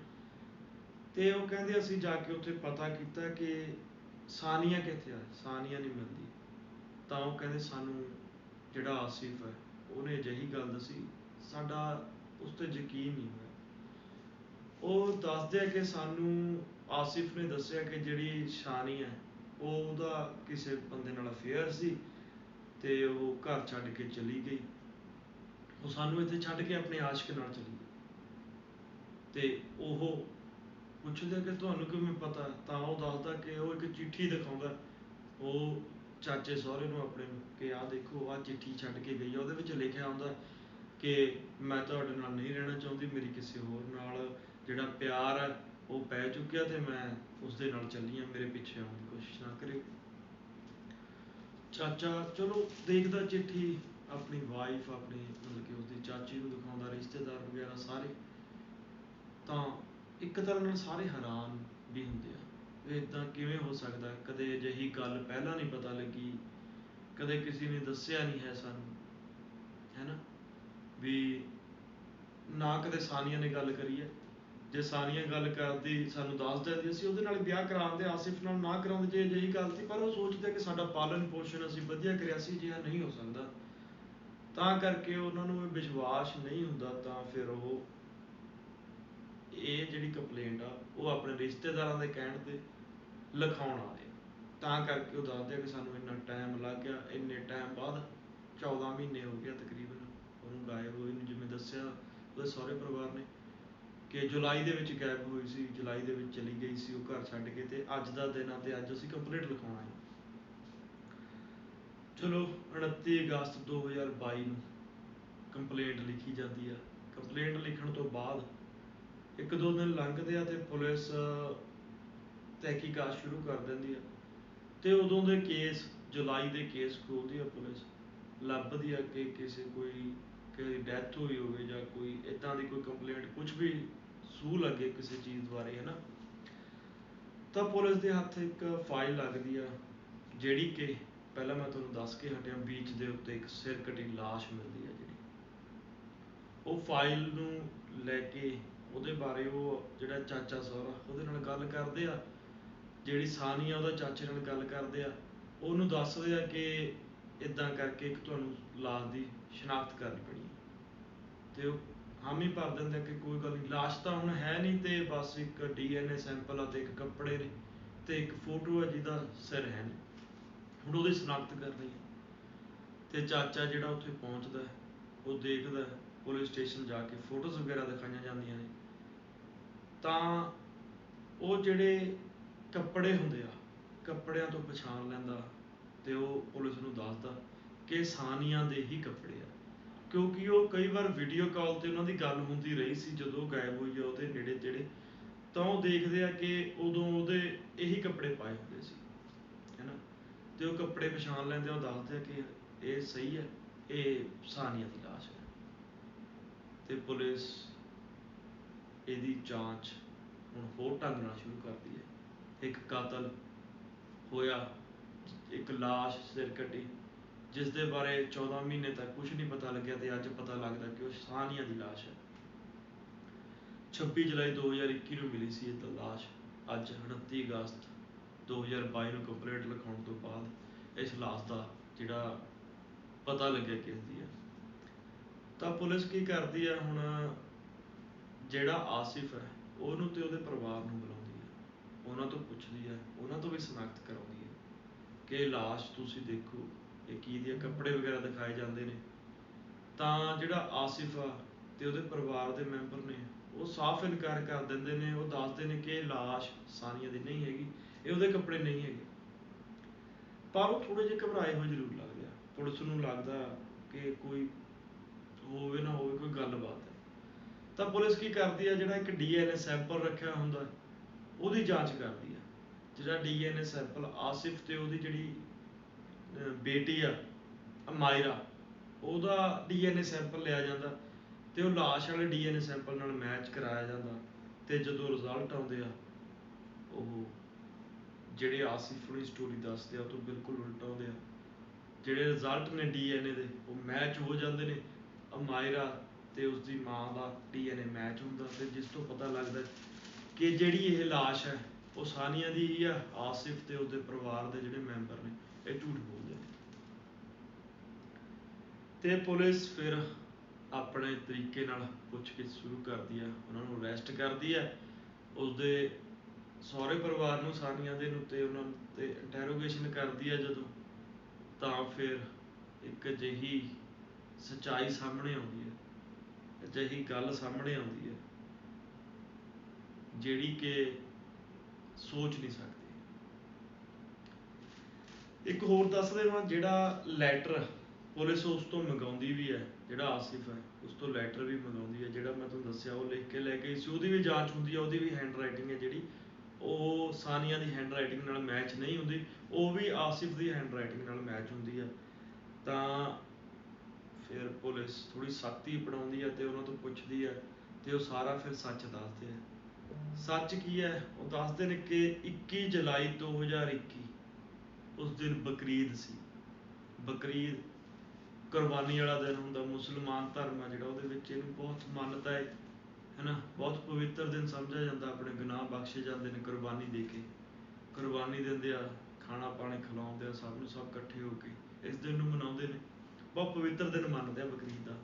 ਤੇ ਉਹ ਕਹਿੰਦੇ ਅਸੀਂ ਜਾ ਕੇ ਉੱਥੇ ਪਤਾ ਕੀਤਾ ਕਿ ਸਾਨੀਆ ਕਿੱਥੇ ਆ? ਸਾਨੀਆ ਨਹੀਂ ਮਿਲਦੀ। ਤਾਂ ਉਹ ਕਹਿੰਦੇ ਸਾਨੂੰ ਜਿਹੜਾ ਆਸਿਫ ਹੈ, ਉਹਨੇ ਅਜਿਹੀ ਗੱਲ ਦੱਸੀ, ਸਾਡਾ ਉਸ ਤੇ ਯਕੀਨ ਨਹੀਂ ਹੋਇਆ। ਉਹ ਦੱਸਦੇ ਆ ਕਿ ਸਾਨੂੰ ਆਸਿਫ ਨੇ ਦੱਸਿਆ ਕਿ ਜਿਹੜੀ ਸ਼ਾਨੀ ਹੈ ਉਹ ਉਹਦਾ ਕਿਸੇ ਬੰਦੇ ਨਾਲ ਅਫੇਅਰ ਸੀ ਤੇ ਉਹ ਘਰ ਛੱਡ ਕੇ ਚਲੀ ਗਈ। ਉਹ ਸਾਨੂੰ ਇੱਥੇ ਛੱਡ ਕੇ ਆਪਣੇ ਆਸ਼ਕ ਨਾਲ ਚਲੀ ਤੇ ਉਹ ਪੁੱਛਦੇ ਕਿ ਤੁਹਾਨੂੰ ਕਿਵੇਂ ਪਤਾ? ਤਾਂ ਉਹ ਦੱਸਦਾ ਕਿ ਉਹ ਇੱਕ ਚਿੱਠੀ ਦਿਖਾਉਂਦਾ। ਉਹ ਚਾਚੇ ਸਹੁਰੇ ਨੂੰ ਆਪਣੇ ਨੂੰ ਕਿ ਆਹ ਦੇਖੋ, ਆਹ ਚਿੱਠੀ ਛੱਡ ਕੇ ਗਈ ਆ। ਉਹਦੇ ਵਿੱਚ ਲਿਖਿਆ ਹੁੰਦਾ ਕਿ ਮੈਂ ਤੁਹਾਡੇ ਨਾਲ ਨਹੀਂ ਰਹਿਣਾ ਚਾਹੁੰਦੀ, ਮੇਰੀ ਕਿਸੇ ਹੋਰ ਨਾਲ ਜਿਹੜਾ ਪਿਆਰ ਹੈ ਉਹ ਪੈ ਚੁੱਕਿਆ ਤੇ ਮੈਂ ਉਸਦੇ ਨਾਲ ਚੱਲੀ ਹਾਂ ਮੇਰੇ ਪਿੱਛੇ ਆਉਣ ਦੀ ਕੋਸ਼ਿਸ਼ ਨਾ ਕਰਿਓ ਚਾਚਾ, ਚਲੋ ਦੇਖਦਾ ਚਿੱਠੀ ਆਪਣੀ ਵਾਈਫ ਆਪਣੀ ਮਤਲਬ ਕਿ ਉਸਦੀ ਚਾਚੀ ਨੂੰ ਦਿਖਾਉਂਦਾ, ਰਿਸ਼ਤੇਦਾਰ ਵਗੈਰਾ ਸਾਰੇ। ਤਾਂ ਇੱਕ ਤਰ੍ਹਾਂ ਨਾਲ ਸਾਰੇ ਹੈਰਾਨ ਵੀ ਹੁੰਦੇ ਆ ਵੀ ਇਦਾਂ ਕਿਵੇਂ ਹੋ ਸਕਦਾ ਕਦੇ ਅਜਿਹੀ ਗੱਲ ਪਹਿਲਾਂ ਨਹੀਂ ਪਤਾ ਲੱਗੀ, ਕਦੇ ਕਿਸੇ ਨੇ ਦੱਸਿਆ ਨਹੀਂ ਹੈ ਸਾਨੂੰ ਹੈਨਾ ਵੀ ਨਾ ਕਦੇ ਸਾਨੀਆ ਨੇ ਗੱਲ ਕਰੀ ਹੈ। ਜੇ ਸਾਰੀਆਂ ਗੱਲ ਕਰਦੀ, ਸਾਨੂੰ ਦੱਸ ਦਿੰਦੀ, ਅਸੀਂ ਉਹਦੇ ਨਾਲ ਵਿਆਹ ਕਰਾਉਂਦੇ ਆਸਿਫ ਨਾਲ ਨਾ ਕਰਾਉਂਦੇ ਜੇ ਅਜਿਹੀ ਗੱਲ ਸੀ, ਪਰ ਉਹ ਸੋਚਦੇ ਕਿ ਸਾਡਾ ਪਾਲਣ ਪੋਸ਼ਣ ਅਸੀਂ ਵਧੀਆ ਕਰਿਆ ਸੀ ਜਿਹਾ ਨਹੀਂ ਹੋ ਸਕਦਾ। ਤਾਂ ਕਰਕੇ ਉਹਨਾਂ ਨੂੰ ਇਹ ਵਿਸ਼ਵਾਸ ਨਹੀਂ ਹੁੰਦਾ, ਤਾਂ ਫਿਰ ਉਹ ਇਹ ਜਿਹੜੀ ਕੰਪਲੇਂਟ ਆ, ਉਹ ਆਪਣੇ ਰਿਸ਼ਤੇਦਾਰਾਂ ਦੇ ਕਹਿਣ ਤੇ ਲਿਖਾਉਣ ਆਏ ਤਾਂ ਕਰਕੇ ਉਹ ਦੱਸਦੇ ਆ ਕਿ ਸਾਨੂੰ ਇੰਨਾ ਟਾਈਮ ਲੱਗ ਗਿਆ, ਇੰਨੇ ਟਾਈਮ ਬਾਅਦ 14 ਮਹੀਨੇ ਹੋ ਗਿਆ ਤਕਰੀਬਨ, ਉਹਨੂੰ ਗਾਇਬ ਹੋਏ ਨੂੰ, ਜਿਵੇਂ ਦੱਸਿਆ ਉਹਦੇ ਸਹੁਰੇ ਪਰਿਵਾਰ ਨੇ। ਕਿ ਜੁਲਾਈ ਦੇ ਵਿੱਚ ਗਾਇਬ ਹੋਈ ਸੀ, ਜੁਲਾਈ ਦੇ ਵਿੱਚ ਚਲੀ ਗਈ ਸੀ ਉਹ ਘਰ ਛੱਡ ਕੇ ਤੇ ਅੱਜ ਦਾ ਦਿਨ ਆ ਤੇ ਅੱਜ ਅਸੀਂ ਕੰਪਲੀਟ ਲਿਖਾਉਣਾ ਹੈ। ਚਲੋ 29 ਅਗਸਤ 2022 ਨੂੰ ਕੰਪਲੇਂਟ ਲਿਖੀ ਜਾਂਦੀ ਆ। ਕੰਪਲੇਂਟ ਲਿਖਣ ਤੋਂ ਬਾਅਦ ਇੱਕ ਦੋ ਦਿਨ ਲੰਘਦੇ ਆ ਤੇ ਪੁਲਿਸ ਤਹਿਕੀਕਾਤ ਸ਼ੁਰੂ ਕਰ ਦਿੰਦੀ ਆ। ਤੇ ਉਦੋਂ ਦੇ ਕੇਸ, ਜੁਲਾਈ ਦੇ ਕੇਸ ਖੋਲਦੀ ਆ ਪੁਲਿਸ। ਲੱਭਦੀ ਆ ਕਿ ਕਿਸੇ ਕੋਈ ਕਿ ਡੈਥ ਹੋਈ ਹੋਵੇ ਜਾਂ ਕੋਈ ਇਦਾਂ ਦੀ ਕੋਈ ਕੰਪਲੇਂਟ ਕੁਝ ਵੀ ਸੂ ਲੱਗੇ ਕਿਸੇ ਚੀਜ਼ ਬਾਰੇ ਹੈ ਨਾ ਤਾਂ ਪੁਲਿਸ ਦੇ ਹੱਥ ਇੱਕ ਫਾਈਲ ਲੱਗਦੀ ਆ, ਜਿਹੜੀ ਕਿ ਪਹਿਲਾਂ ਮੈਂ ਤੁਹਾਨੂੰ ਦੱਸ ਕੇ ਹਟਿਆ, ਬੀਚ ਦੇ ਉੱਤੇ ਇੱਕ ਸਿਰ ਕਟੀ ਲਾਸ਼ ਮਿਲਦੀ ਆ ਜਿਹੜੀ। ਉਹ ਫਾਈਲ ਨੂੰ ਲੈ ਕੇ ਉਹਦੇ ਬਾਰੇ ਉਹ ਜਿਹੜਾ ਚਾਚਾ ਸਹੁਰਾ, ਉਹਦੇ ਨਾਲ ਗੱਲ ਕਰਦੇ ਆ। ਜਿਹੜੀ ਸਾਨੀ ਆ, ਉਹਦਾ ਚਾਚੇ ਨਾਲ ਗੱਲ ਕਰਦੇ ਆ। ਉਹਨੂੰ ਦੱਸਦੇ ਆ ਕਿ ਇਦਾਂ ਕਰਕੇ ਇੱਕ ਤੁਹਾਨੂੰ ਲਾਸ਼ ਦੀ ਸ਼ਨਾਖਤ ਕਰਨੀ ਪੈਣੀ ਤੇ ਉਹ ਹਾਮੀ ਭਰ ਦਿੰਦੇ ਕਿ ਕੋਈ ਗੱਲ ਨਹੀਂ। ਲਾਸ਼ ਤਾਂ ਹੁਣ ਹੈ ਨਹੀਂ ਤੇ ਬਸ ਇੱਕ ਡੀਐਨਏ ਸੈਂਪਲ ਆ ਤੇ ਇੱਕ ਕੱਪੜੇ ਨੇ ਤੇ ਇੱਕ ਫੋਟੋ ਹੈ ਜਿਹਦਾ ਸਿਰ ਹੈ ਨਹੀਂ। ਹੁਣ ਉਹਦੀ ਸ਼ਨਾਖਤ ਕਰਨੀ ਹੈ। ਤੇ ਚਾਚਾ ਜਿਹੜਾ ਉੱਥੇ ਪਹੁੰਚਦਾ ਹੈ, ਉਹ ਦੇਖਦਾ ਹੈ, ਪੁਲਿਸ ਸਟੇਸ਼ਨ ਜਾ ਕੇ ਫੋਟੋਜ਼ ਵਗੈਰਾ ਦਿਖਾਈਆਂ ਜਾਂਦੀਆਂ ਨੇ। ਤਾਂ ਉਹ ਜਿਹੜੇ ਕੱਪੜੇ ਹੁੰਦੇ ਆ ਕੱਪੜਿਆਂ ਤੋਂ ਪਛਾਣ ਲੈਂਦਾ ਤੇ ਉਹ ਪੁਲਿਸ ਨੂੰ ਦੱਸਦਾ ਕਿ ਸਾਨੀਆਂ ਦੇ ਹੀ ਕੱਪੜੇ ਆ। ਕਿਉਂਕਿ ਉਹ ਕਈ ਵਾਰ ਵੀਡੀਓ ਕਾਲ ਤੇ ਉਹਨਾਂ ਦੀ ਗੱਲ ਹੁੰਦੀ ਰਹੀ ਸੀ, ਜਦੋਂ ਗਾਇਬ ਹੋਈ ਆ ਉਹਦੇ ਨੇੜੇ ਤੇੜੇ, ਤਾਂ ਉਹ ਦੇਖਦੇ ਆ ਕਿ ਉਦੋਂ ਉਹਦੇ ਇਹੀ ਕੱਪੜੇ ਪਾਏ ਹੁੰਦੇ ਸੀ, ਹੈਨਾ? ਤੇ ਉਹ ਕੱਪੜੇ ਪਛਾਣ ਲੈਂਦੇ ਆ, ਉਹ ਦੱਸਦੇ ਆ ਕਿ ਇਹ ਸਹੀ ਹੈ ਇਹ ਸਾਨੀਆ ਦੀ ਲਾਸ਼ ਹੈ ਤੇ ਪੁਲਿਸ ਇਹਦੀ ਜਾਂਚ ਹੁਣ ਹੋਰ ਢੰਗ ਨਾਲ ਸ਼ੁਰੂ ਕਰਦੀ ਹੈ। ਇੱਕ ਕਾਤਲ ਹੋਇਆ, ਇੱਕ ਲਾਸ਼ ਸਿਰ ਕੱਟੀ ਜਿਸ ਦੇ ਬਾਰੇ 14 ਮਹੀਨੇ ਤੱਕ ਕੁਝ ਨਹੀਂ ਪਤਾ ਲੱਗਿਆ ਤੇ ਅੱਜ ਪਤਾ ਲੱਗਦਾ ਕਿ ਉਹ ਸਾਨੀਆ ਦੀ ਲਾਸ਼ ਹੈ। 26 ਜੁਲਾਈ 2021 ਨੂੰ ਮਿਲੀ ਸੀ ਇਹ ਤਾਂ ਲਾਸ਼। ਅੱਜ 29 ਅਗਸਤ 2022 ਨੂੰ ਕੰਪਲੇਂਟ ਲਿਖਾਉਣ ਤੋਂ ਬਾਅਦ ਇਸ ਲਾਸ਼ ਦਾ ਜਿਹੜਾ ਪਤਾ ਲੱਗਿਆ ਕਿਸ ਦੀ ਹੈ। ਤਾਂ ਪੁਲਿਸ ਕੀ ਕਰਦੀ ਹੈ ਹੁਣ? ਜਿਹੜਾ ਆਸਿਫ ਹੈ, ਉਹਨੂੰ ਤੇ ਉਹਦੇ ਪਰਿਵਾਰ ਨੂੰ ਬੁਲਾਉਂਦੀ ਹੈ। ਉਹਨਾਂ ਤੋਂ ਪੁੱਛਦੀ ਹੈ, ਉਹਨਾਂ ਤੋਂ ਵੀ ਸ਼ਨਾਖਤ ਕਰਾਉਂਦੀ ਹੈ ਕਿ ਇਹ ਲਾਸ਼ ਤੁਸੀਂ ਦੇਖੋ। ਇਹ ਕੀ ਦੀ ਕੱਪੜੇ ਵਗੈਰਾ ਦਿਖਾਏ ਜਾਂਦੇ ਨੇ। ਤਾਂ ਜਿਹੜਾ ਆਸਿਫ ਆ ਤੇ ਉਹਦੇ ਪਰਿਵਾਰ ਦੇ ਮੈਂਬਰ ਨੇ ਉਹ ਸਾਫ਼ ਇਨਕਾਰ ਕਰ ਦਿੰਦੇ ਨੇ ਉਹ ਦੱਸਦੇ ਨੇ ਕਿ ਇਹ ਲਾਸ਼ ਸਾਨੀਆ ਦੀ ਨਹੀਂ ਹੈਗੀ ਇਹ ਉਹਦੇ ਕੱਪੜੇ ਨਹੀਂ ਹੈਗੇ। ਪਰ ਉਹ ਥੋੜੇ ਜਿਹੇ ਘਬਰਾਏ ਹੋਏ ਜ਼ਰੂਰ ਲੱਗਦੇ ਆ। ਪੁਲਿਸ ਨੂੰ ਲੱਗਦਾ ਕਿ ਕੋਈ ਹੋਵੇ ਨਾ ਹੋਵੇ ਕੋਈ ਗੱਲਬਾਤ ਹੈ। ਤਾਂ ਪੁਲਿਸ ਕੀ ਕਰਦੀ ਹੈ ਜਿਹੜਾ ਇੱਕ ਡੀਐਨਏ ਸੈਂਪਲ ਰੱਖਿਆ ਹੁੰਦਾ ਹੈ, ਉਹਦੀ ਜਾਂਚ ਕਰਦੀ ਹੈ ਜਿਹੜਾ ਡੀਐਨਏ ਸੈਂਪਲ ਆਸਿਫ ਤੇ ਉਹਦੀ ਜਿਹੜੀ ਬੇਟੀ ਆ ਅਮਾਇਰਾ ਉਹਦਾ ਡੀਐਨਏ ਸੈਂਪਲ ਲਿਆ ਜਾਂਦਾ ਤੇ ਉਹ ਲਾਸ਼ ਵਾਲੇ ਡੀਐਨਏ ਸੈਂਪਲ ਨਾਲ ਮੈਚ ਕਰਾਇਆ ਜਾਂਦਾ ਤੇ ਜਦੋਂ ਰਿਜ਼ਲਟ ਆਉਂਦੇ ਆ, ਉਹ ਜਿਹੜੇ ਆਸਿਫ ਵਾਲੀ ਸਟੋਰੀ ਦੱਸਦੇ ਆ, ਉਹ ਤੋਂ ਬਿਲਕੁਲ ਉਲਟ ਆਉਂਦੇ ਆ। ਜਿਹੜੇ ਰਿਜ਼ਲਟ ਨੇ ਡੀਐਨਏ ਦੇ, ਉਹ ਮੈਚ ਹੋ ਜਾਂਦੇ ਨੇ। ਅਮਾਇਰਾ ਤੇ ਉਸ ਦੀ ਮਾਂ ਦਾ ਡੀਐਨਏ ਮੈਚ ਹੁੰਦਾ ਤੇ ਜਿਸ ਤੋਂ ਪਤਾ ਲੱਗਦਾ ਕਿ ਜਿਹੜੀ ਇਹ ਲਾਸ਼ ਹੈ, ਉਹ ਸਾਨੀਆ ਦੀ ਹੀ ਆ, ਆਸਿਫ ਤੇ ਉਸਦੇ ਪਰਿਵਾਰ ਦੇ ਜਿਹੜੇ ਮੈਂਬਰ ਨੇ, ਇਹ ਝੂਠ ਬੋਲਦੇ ਤੇ ਪੁਲਿਸ ਫਿਰ ਆਪਣੇ ਤਰੀਕੇ ਨਾਲ ਪੁੱਛਗਿੱਛ ਸ਼ੁਰੂ ਕਰਦੀ ਆ। ਉਹਨਾਂ ਨੂੰ ਅਰੈਸਟ ਕਰਦੀ ਆ। ਉਸਦੇ ਸਹੁਰੇ ਪਰਿਵਾਰ ਨੂੰ, ਸਾਨੀਆ ਦੇ ਨੂੰ ਤੇ ਉਹਨਾਂ ਤੇ ਇੰਟਰੋਗੇਸ਼ਨ ਕਰਦੀ ਆ ਜਦੋਂ। ਤਾਂ ਫਿਰ ਇੱਕ ਅਜਿਹੀ ਸਚਾਈ ਸਾਹਮਣੇ ਆਉਂਦੀ ਹੈ ਅਜਿਹੀ ਗੱਲ ਸਾਹਮਣੇ ਆਉਂਦੀ ਹੈ ਜਿਹੜੀ ਕਿ ਸੋਚ ਨਹੀਂ ਸਕਦੀ। ਇੱਕ ਹੋਰ ਦੱਸ ਦੇਵਾਂ, ਜਿਹੜਾ ਲੈਟਰ ਪੁਲਿਸ ਉਸ ਤੋਂ ਮੰਗਾਉਂਦੀ ਵੀ ਹੈ, ਜਿਹੜਾ ਆਸਿਫ ਹੈ, ਉਸ ਤੋਂ ਲੈਟਰ ਵੀ ਮੰਗਾਉਂਦੀ ਹੈ, ਜਿਹੜਾ ਮੈਂ ਤੁਹਾਨੂੰ ਦੱਸਿਆ, ਉਹ ਲਿਖ ਕੇ ਲੈ ਗਈ ਸੀ। ਉਹਦੀ ਵੀ ਜਾਂਚ ਹੁੰਦੀ ਹੈ, ਉਹਦੀ ਵੀ ਹੈਂਡ ਰਾਈਟਿੰਗ ਹੈ ਜਿਹੜੀ। ਉਹ ਸਾਨੀਆ ਦੀ ਹੈਂਡ ਰਾਈਟਿੰਗ ਨਾਲ ਮੈਚ ਨਹੀਂ ਹੁੰਦੀ, ਉਹ ਵੀ ਆਸਿਫ ਦੀ ਹੈਂਡ ਰਾਈਟਿੰਗ ਨਾਲ ਮੈਚ ਹੁੰਦੀ ਹੈ ਤਾਂ ਫਿਰ ਪੁਲਿਸ ਥੋੜੀ ਸਖਤੀ ਅਪਣਾਉਂਦੀ ਹੈ ਤੇ ਉਹਨਾਂ ਤੋਂ ਪੁੱਛਦੀ ਹੈ ਤੇ ਉਹ ਸਾਰਾ ਫਿਰ ਸੱਚ ਦੱਸਦੇ ਹੈ ਸੱਚ ਕੀ ਹੈ? ਉਹ ਦੱਸਦੇ ਨੇ ਕਿ 21 ਜੁਲਾਈ 2021 ਉਸ ਦਿਨ ਬਕਰੀਦ ਸੀ। ਬਕਰੀਦ ਕੁਰਬਾਨੀ ਵਾਲਾ ਦਿਨ ਹੁੰਦਾ, ਮੁਸਲਮਾਨ ਧਰਮ ਆ ਜਿਹੜਾ, ਉਹਦੇ ਵਿੱਚ ਇਹਨੂੰ ਬਹੁਤ ਮਾਨਤਾ ਹੈ, ਹੈਨਾ? ਬਹੁਤ ਪਵਿੱਤਰ ਦਿਨ ਸਮਝਿਆ ਜਾਂਦਾ, ਆਪਣੇ ਗੁਨਾਹ ਬਖਸ਼ੇ ਜਾਂਦੇ ਨੇ, ਕੁਰਬਾਨੀ ਦੇ ਕੇ। ਕੁਰਬਾਨੀ ਦਿੰਦੇ ਆ, ਖਾਣਾ ਪਾਣੀ ਖਿਲਾਉਂਦੇ ਆ, ਸਭ ਨੂੰ ਸਭ ਇਕੱਠੇ ਹੋ ਕੇ, ਇਸ ਦਿਨ ਨੂੰ ਮਨਾਉਂਦੇ ਨੇ। ਬਹੁਤ ਪਵਿੱਤਰ ਦਿਨ ਮੰਨਦੇ ਆ ਬਕਰੀਦ ਦਾ,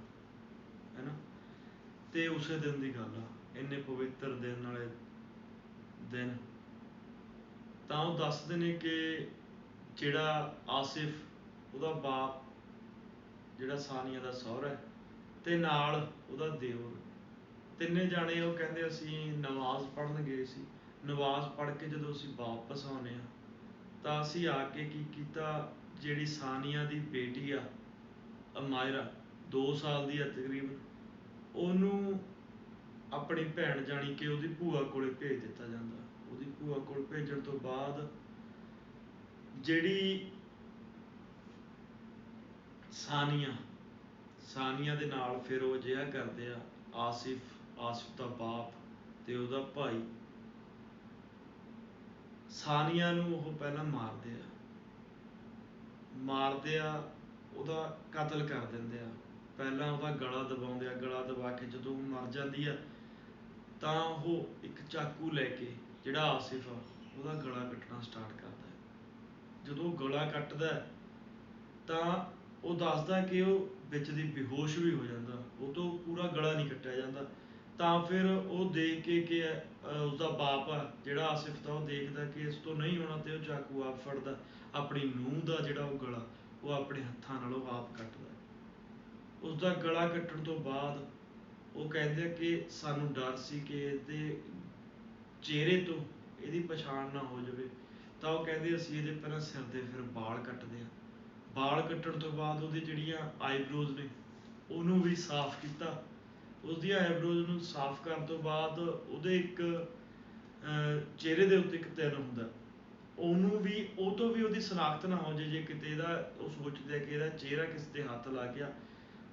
ਹੈਨਾ? ਤੇ ਉਸੇ ਦਿਨ ਦੀ ਗੱਲ ਆ, ਇੰਨੇ ਪਵਿੱਤਰ ਦਿਨ ਵਾਲੇ ਦਿਨ। ਤਾਂ ਉਹ ਦੱਸਦੇ ਨੇ ਕਿ ਜਿਹੜਾ ਆਸਿਫ, ਉਹਦਾ ਬਾਪ ਜਿਹੜਾ ਸਾਨੀਆ ਦਾ ਸਹੁਰਾ ਹੈ, ਤੇ ਨਾਲ ਉਹਦਾ ਦਿਓਰ ਤਿੰਨੇ ਜਾਣੇ ਉਹ ਕਹਿੰਦੇ ਅਸੀਂ ਨਮਾਜ਼ ਪੜ੍ਹਨ ਗਏ ਸੀ। ਨਮਾਜ਼ ਪੜ੍ਹ ਕੇ ਜਦੋਂ ਅਸੀਂ ਵਾਪਸ ਆਉਨੇ ਆ ਤਾਂ ਅਸੀਂ ਆ ਕੇ ਕੀ ਕੀਤਾ, ਜਿਹੜੀ ਸਾਨੀਆ ਦੀ ਬੇਟੀ ਆ, ਅਮਾਇਰਾ 2 ਸਾਲ ਦੀ ਆ ਤਕਰੀਬਨ, ਉਹਨੂੰ ਆਪਣੀ ਭੈਣ ਜਾਣੀ ਕਿ ਉਹਦੀ ਭੂਆ ਕੋਲੇ ਭੇਜ ਦਿੱਤਾ ਜਾਂਦਾ। ਉਹਦੀ ਭੂਆ ਕੋਲ ਭੇਜਣ ਤੋਂ ਬਾਅਦ ਜਿਹੜੀ ਸਾਨੀਆ। ਸਾਨੀਆ ਦੇ ਨਾਲ ਫਿਰ ਉਹ ਅਜਿਹਾ ਕਰਦੇ ਆ, ਆਸਿਫ ਆਸਿਫ ਦਾ ਬਾਪ ਤੇ ਉਹਦਾ ਭਾਈ। ਸਾਨੀਆ ਨੂੰ ਉਹ ਪਹਿਲਾਂ ਮਾਰਦੇ ਆ। ਮਾਰਦੇ ਆ, ਉਹਦਾ ਕਤਲ ਕਰ ਦਿੰਦੇ ਆ। ਪਹਿਲਾਂ ਉਹਦਾ ਗਲਾ ਦਬਾਉਂਦੇ ਆ, ਗਲਾ ਦਬਾ ਕੇ ਜਦੋਂ ਉਹ ਮਰ ਜਾਂਦੀ ਆ, ਤਾਂ ਉਹ ਇੱਕ ਚਾਕੂ ਲੈ ਕੇ, ਜਿਹੜਾ ਆਸਿਫ ਆ, ਉਹਦਾ ਗਲਾ ਕੱਟਣਾ ਸਟਾਰਟ ਕਰਦਾ ਜਦੋਂ ਗਲਾ ਕੱਟਦਾ ਤਾਂ ਉਹ ਦੱਸਦਾ ਕਿ ਉਹ ਵਿੱਚ ਦੀ ਬੇਹੋਸ਼ ਵੀ ਹੋ ਜਾਂਦਾ, ਉਹ ਤੋਂ ਪੂਰਾ ਗਲਾ ਨਹੀਂ ਕੱਟਿਆ ਜਾਂਦਾ। ਤਾਂ ਫਿਰ ਉਹ ਦੇਖ ਕੇ ਕਿ ਉਸਦਾ ਬਾਪ ਆ, ਜਿਹੜਾ ਆਸਿਫ ਦਾ, ਉਹ ਦੇਖਦਾ ਕਿ ਇਸ ਤੋਂ ਨਹੀਂ ਹੋਣਾ ਤੇ ਉਹ ਚਾਕੂ ਆਪ ਫੜਦਾ। ਆਪਣੀ ਨੂੰਹ ਦਾ ਜਿਹੜਾ ਉਹ ਗਲਾ, ਉਹ ਆਪਣੇ ਹੱਥਾਂ ਨਾਲ ਉਹ ਆਪ ਕੱਟਦਾ। ਉਸਦਾ ਗਲਾ ਕੱਟਣ ਤੋਂ ਬਾਅਦ ਉਹ ਕਹਿੰਦੇ ਕਿ ਸਾਨੂੰ ਡਰ ਸੀ ਕਿ ਇਹਦੇ ਚਿਹਰੇ ਤੋਂ ਇਹਦੀ ਪਛਾਣ ਨਾ ਹੋ ਜਾਵੇ। ਤਾਂ ਉਹ ਕਹਿੰਦੇ, ਅਸੀਂ ਇਹਦੇ ਪਹਿਲਾਂ ਸਿਰ ਦੇ ਫਿਰ ਵਾਲ ਕੱਟਦੇ ਆ ਵਾਲ ਕੱਟਣ ਤੋਂ ਬਾਅਦ ਉਹਦੀ ਜਿਹੜੀਆਂ ਆਈਬ੍ਰੋਜ਼ ਨੇ, ਉਹਨੂੰ ਵੀ ਸਾਫ਼ ਕੀਤਾ। ਉਹਦੀਆਂ ਆਈਬ੍ਰੋਜ਼ ਨੂੰ ਸਾਫ਼ ਕਰਨ ਤੋਂ ਬਾਅਦ ਉਹਦੇ ਇੱਕ ਚਿਹਰੇ ਦੇ ਉੱਤੇ ਇੱਕ ਤਿੰਨ ਹੁੰਦਾ। ਉਹਨੂੰ ਵੀ, ਉਹ ਤੋਂ ਵੀ ਉਹਦੀ ਸ਼ਨਾਖਤ ਨਾ ਹੋ ਜੇ ਜੇ ਕਿਤੇ ਇਹਦਾ, ਉਹ ਸੋਚਦੇ ਆ ਕਿ ਇਹਦਾ ਚਿਹਰਾ ਕਿਸ ਦੇ ਹੱਥ ਲੱਗ ਗਿਆ।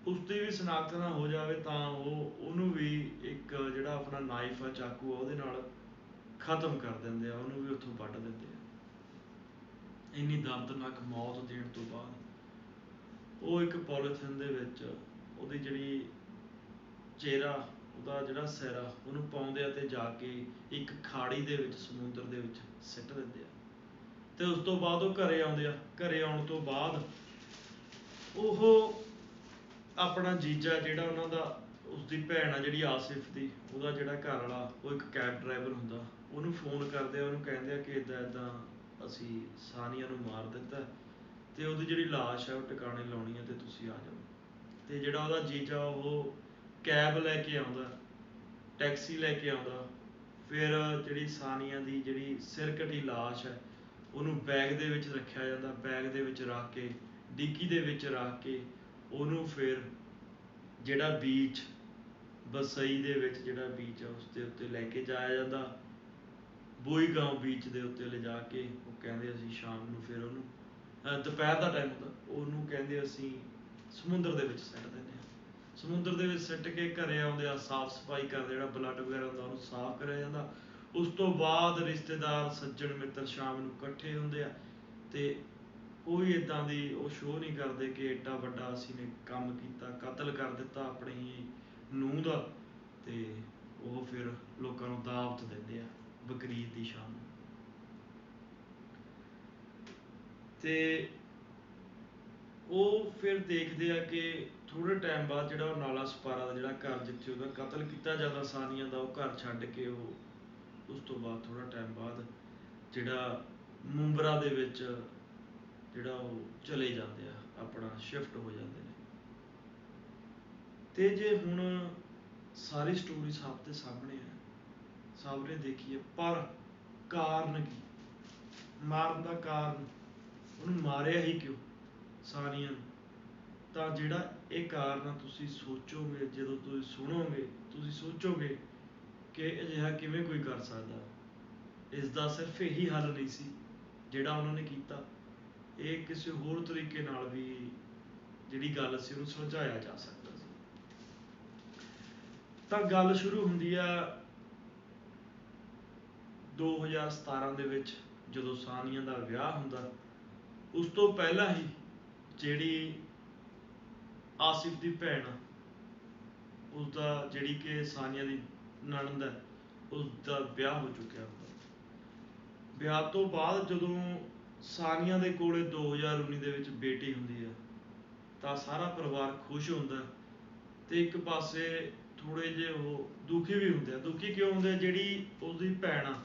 ਉਸ ਦੀ ਵੀ ਸ਼ਨਾਖਤ ਨਾ ਹੋ ਜਾਵੇ ਤਾਂ ਉਹ, ਉਹਨੂੰ ਵੀ ਇੱਕ ਜਿਹੜਾ ਆਪਣਾ ਨਾਈਫ ਆ ਚਾਕੂ ਆ ਉਹਦੇ ਨਾਲ ਖਤਮ ਕਰ ਦਿੰਦੇ ਆ, ਉਹਨੂੰ ਵੀ ਉੱਥੋਂ ਵੱਢ ਦਿੰਦੇ ਆ। ਇੰਨੀ ਦਰਦਨਾਕ ਮੌਤ ਦੇਣ ਤੋਂ ਬਾਅਦ, ਉਹ ਇੱਕ ਪੋਲੀਥਿਨ ਦੇ ਵਿੱਚ ਉਹਦੀ ਜਿਹੜੀ ਚਿਹਰਾ, ਉਹਦਾ ਜਿਹੜਾ ਸਿਰ ਉਹਨੂੰ ਪਾਉਂਦੇ ਆ ਤੇ ਜਾ ਕੇ ਇੱਕ ਖਾੜੀ ਦੇ ਵਿੱਚ, ਸਮੁੰਦਰ ਦੇ ਵਿੱਚ ਸਿੱਟ ਦਿੰਦੇ ਆ। ਤੇ ਉਸ ਤੋਂ ਬਾਅਦ ਉਹ ਘਰੇ ਆਉਂਦੇ ਆ। ਘਰੇ ਆਉਣ ਤੋਂ ਬਾਅਦ ਉਹ ਆਪਣਾ ਜੀਜਾ ਜਿਹੜਾ ਉਹਨਾਂ ਦਾ, ਉਸਦੀ ਭੈਣ ਆ ਜਿਹੜੀ ਆਸਿਫ ਦੀ, ਉਹਦਾ ਜਿਹੜਾ ਘਰ ਵਾਲਾ ਉਹ ਇੱਕ ਕੈਬ ਡਰਾਈਵਰ ਹੁੰਦਾ। ਉਹਨੂੰ ਫੋਨ ਕਰਦੇ ਆ, ਉਹਨੂੰ ਕਹਿੰਦੇ ਆ ਕਿ ਇਦਾਂ ਇਦਾਂ ਅਸੀਂ ਸਾਨੀਆ ਨੂੰ ਮਾਰ ਦਿੱਤਾ ਤੇ ਉਹਦੀ ਜਿਹੜੀ ਲਾਸ਼ ਹੈ, ਉਹ ਟਿਕਾਣੇ ਲਾਉਣੀ ਹੈ ਤੇ ਤੁਸੀਂ ਆ ਜਾਓ। ਤੇ ਜਿਹੜਾ ਉਹਦਾ ਜੀਜਾ, ਉਹ ਕੈਬ ਲੈ ਕੇ ਆਉਂਦਾ, ਟੈਕਸੀ ਲੈ ਕੇ ਆਉਂਦਾ, ਫਿਰ ਜਿਹੜੀ ਸਾਨੀਆ ਦੀ ਜਿਹੜੀ ਸਿਰ ਕਟੀ ਲਾਸ਼ ਹੈ, ਉਹਨੂੰ ਬੈਗ ਦੇ ਵਿੱਚ ਰੱਖਿਆ ਜਾਂਦਾ। ਬੈਗ ਦੇ ਵਿੱਚ ਰੱਖ ਕੇ, ਡਿੱਗੀ ਦੇ ਵਿੱਚ ਰੱਖ ਕੇ, ਉਹਨੂੰ ਫਿਰ ਜਿਹੜਾ ਬੀਚ, ਬਸਈ ਦੇ ਵਿੱਚ ਜਿਹੜਾ ਬੀਚ ਆ ਉਸ ਦੇ ਉੱਤੇ ਲੈ ਕੇ ਜਾਇਆ ਜਾਂਦਾ। ਬੋਈਗਾਂਵ ਬੀਚ ਦੇ ਉੱਤੇ ਲਿਜਾ ਕੇ, ਉਹ ਕਹਿੰਦੇ ਅਸੀਂ ਸ਼ਾਮ ਨੂੰ ਫਿਰ ਉਹਨੂੰ ਦੁਪਹਿਰ ਦਾ ਟਾਈਮ ਹੁੰਦਾ, ਉਹਨੂੰ ਕਹਿੰਦੇ ਅਸੀਂ ਸਮੁੰਦਰ ਦੇ ਵਿੱਚ ਸੁੱਟ ਦਿੰਦੇ ਹਾਂ। ਸਮੁੰਦਰ ਦੇ ਵਿੱਚ ਸਿੱਟ ਕੇ ਘਰੇ ਆਉਂਦੇ ਆ, ਸਾਫ਼ ਸਫ਼ਾਈ ਕਰਦੇ ਜਿਹੜਾ ਬਲੱਡ ਵਗੈਰਾ ਹੁੰਦਾ ਉਹਨੂੰ ਸਾਫ਼ ਕਰਿਆ ਜਾਂਦਾ। ਉਸ ਤੋਂ ਬਾਅਦ ਰਿਸ਼ਤੇਦਾਰ, ਸੱਜਣ ਮਿੱਤਰ ਸ਼ਾਮ ਨੂੰ ਇਕੱਠੇ ਹੁੰਦੇ ਆ ਤੇ ਕੋਈ ਇਦਾਂ ਦੀ ਉਹ ਸ਼ੋਅ ਨਹੀਂ ਕਰਦੇ ਕਿ ਏਡਾ ਵੱਡਾ ਅਸੀਂ ਨੇ ਕੰਮ ਕੀਤਾ, ਕਤਲ ਕਰ ਦਿੱਤਾ ਆਪਣੀ ਨੂੰਹ ਦਾ ਤੇ ਉਹ ਫਿਰ ਲੋਕਾਂ ਨੂੰ ਦਾਵਤ ਦਿੰਦੇ ਆ। ਬਕਰੀਦ ਦੀ ਸ਼ਾਮ ਨੂੰ। ਤੇ ਉਹ ਫਿਰ ਦੇਖਦੇ ਆ ਕਿ ਥੋੜੇ ਟਾਈਮ ਬਾਅਦ ਜਿਹੜਾ ਉਹ ਨਾਲਾ ਸਪਾਰਾ ਦਾ ਜਿਹੜਾ ਘਰ ਜਿੱਥੇ ਉਹਦਾ ਕਤਲ ਕੀਤਾ ਜਾਂਦਾ ਸਾਨੀਆਂ ਦਾ, ਉਹ ਘਰ ਛੱਡ ਕੇ ਉਹ ਉਸ ਤੋਂ ਬਾਅਦ ਥੋੜਾ ਟਾਈਮ ਬਾਅਦ ਜਿਹੜਾ ਮੁੰਬਰਾ ਦੇ ਵਿੱਚ ਜਿਹੜਾ ਉਹ ਚਲੇ ਜਾਂਦੇ ਆ, ਆਪਣਾ ਸ਼ਿਫਟ ਹੋ ਜਾਂਦੇ ਨੇ। ਤੇ ਜੇ ਹੁਣ ਸਾਰੀ ਸਟੋਰੀ ਸਭ ਤੇ ਸਾਹਮਣੇ ਆ ਸਭ ਨੇ ਦੇਖੀ ਹੈ ਪਰ ਕਾਰਨ ਕੀ? ਮਾਰਨ ਦਾ ਕਾਰਨ ਉਹਨੂੰ ਮਾਰਿਆ ਹੀ ਕਿਉਂ ਸਾਨੀਆਂ ਨੂੰ? ਤਾਂ ਜਿਹੜਾ ਇਹ ਕਾਰਨ ਆ, ਤੁਸੀਂ ਸੋਚੋਗੇ, ਜਦੋਂ ਤੁਸੀਂ ਸੁਣੋਗੇ, ਤੁਸੀਂ ਸੋਚੋਗੇ ਕਿ ਅਜਿਹਾ ਕਿਵੇਂ ਕੋਈ ਕਰ ਸਕਦਾ? ਇਸ ਦਾ ਸਿਰਫ ਇਹੀ ਹੱਲ ਨਹੀਂ ਸੀ ਜਿਹੜਾ ਉਹਨਾਂ ਨੇ ਕੀਤਾ। ਇਹ ਕਿਸੇ ਹੋਰ ਤਰੀਕੇ ਨਾਲ ਵੀ ਜਿਹੜੀ ਗੱਲ ਸੀ, ਉਹਨੂੰ ਸੁਲਝਾਇਆ ਜਾ ਸਕਦਾ ਸੀ। ਤਾਂ ਗੱਲ ਸ਼ੁਰੂ ਹੁੰਦੀ ਆ 2017 ਦੇ ਵਿੱਚ ਜਦੋਂ ਸਾਨੀਆ ਦਾ ਵਿਆਹ ਹੁੰਦਾ, ਉਸ ਤੋਂ ਪਹਿਲਾਂ ਹੀ ਜਿਹੜੀ ਆਸਿਫ ਦੀ ਭੈਣ ਉਸ ਦਾ ਜਿਹੜੀ ਕਿ ਸਾਨੀਆ ਦੀ ਨਣਦ ਹੈ ਉਸ ਦਾ ਵਿਆਹ ਹੋ ਚੁੱਕਿਆ ਹੁੰਦਾ। ਵਿਆਹ ਤੋਂ ਬਾਅਦ ਜਦੋਂ ਸਾਨੀਆ ਦੇ ਕੋਲੇ 2019 ਦੇ ਵਿੱਚ ਬੇਟੀ ਹੁੰਦੀ ਹੈ, ਤਾਂ ਸਾਰਾ ਪਰਿਵਾਰ ਖੁਸ਼ ਹੁੰਦਾ ਤੇ ਇੱਕ ਪਾਸੇ ਥੋੜੇ ਜਿਹੇ ਉਹ ਦੁਖੀ ਵੀ ਹੁੰਦੇ ਆ। ਦੁਖੀ ਕਿਉਂ ਹੁੰਦੇ ਆ? ਜਿਹੜੀ ਉਹਦੀ ਭੈਣ ਆ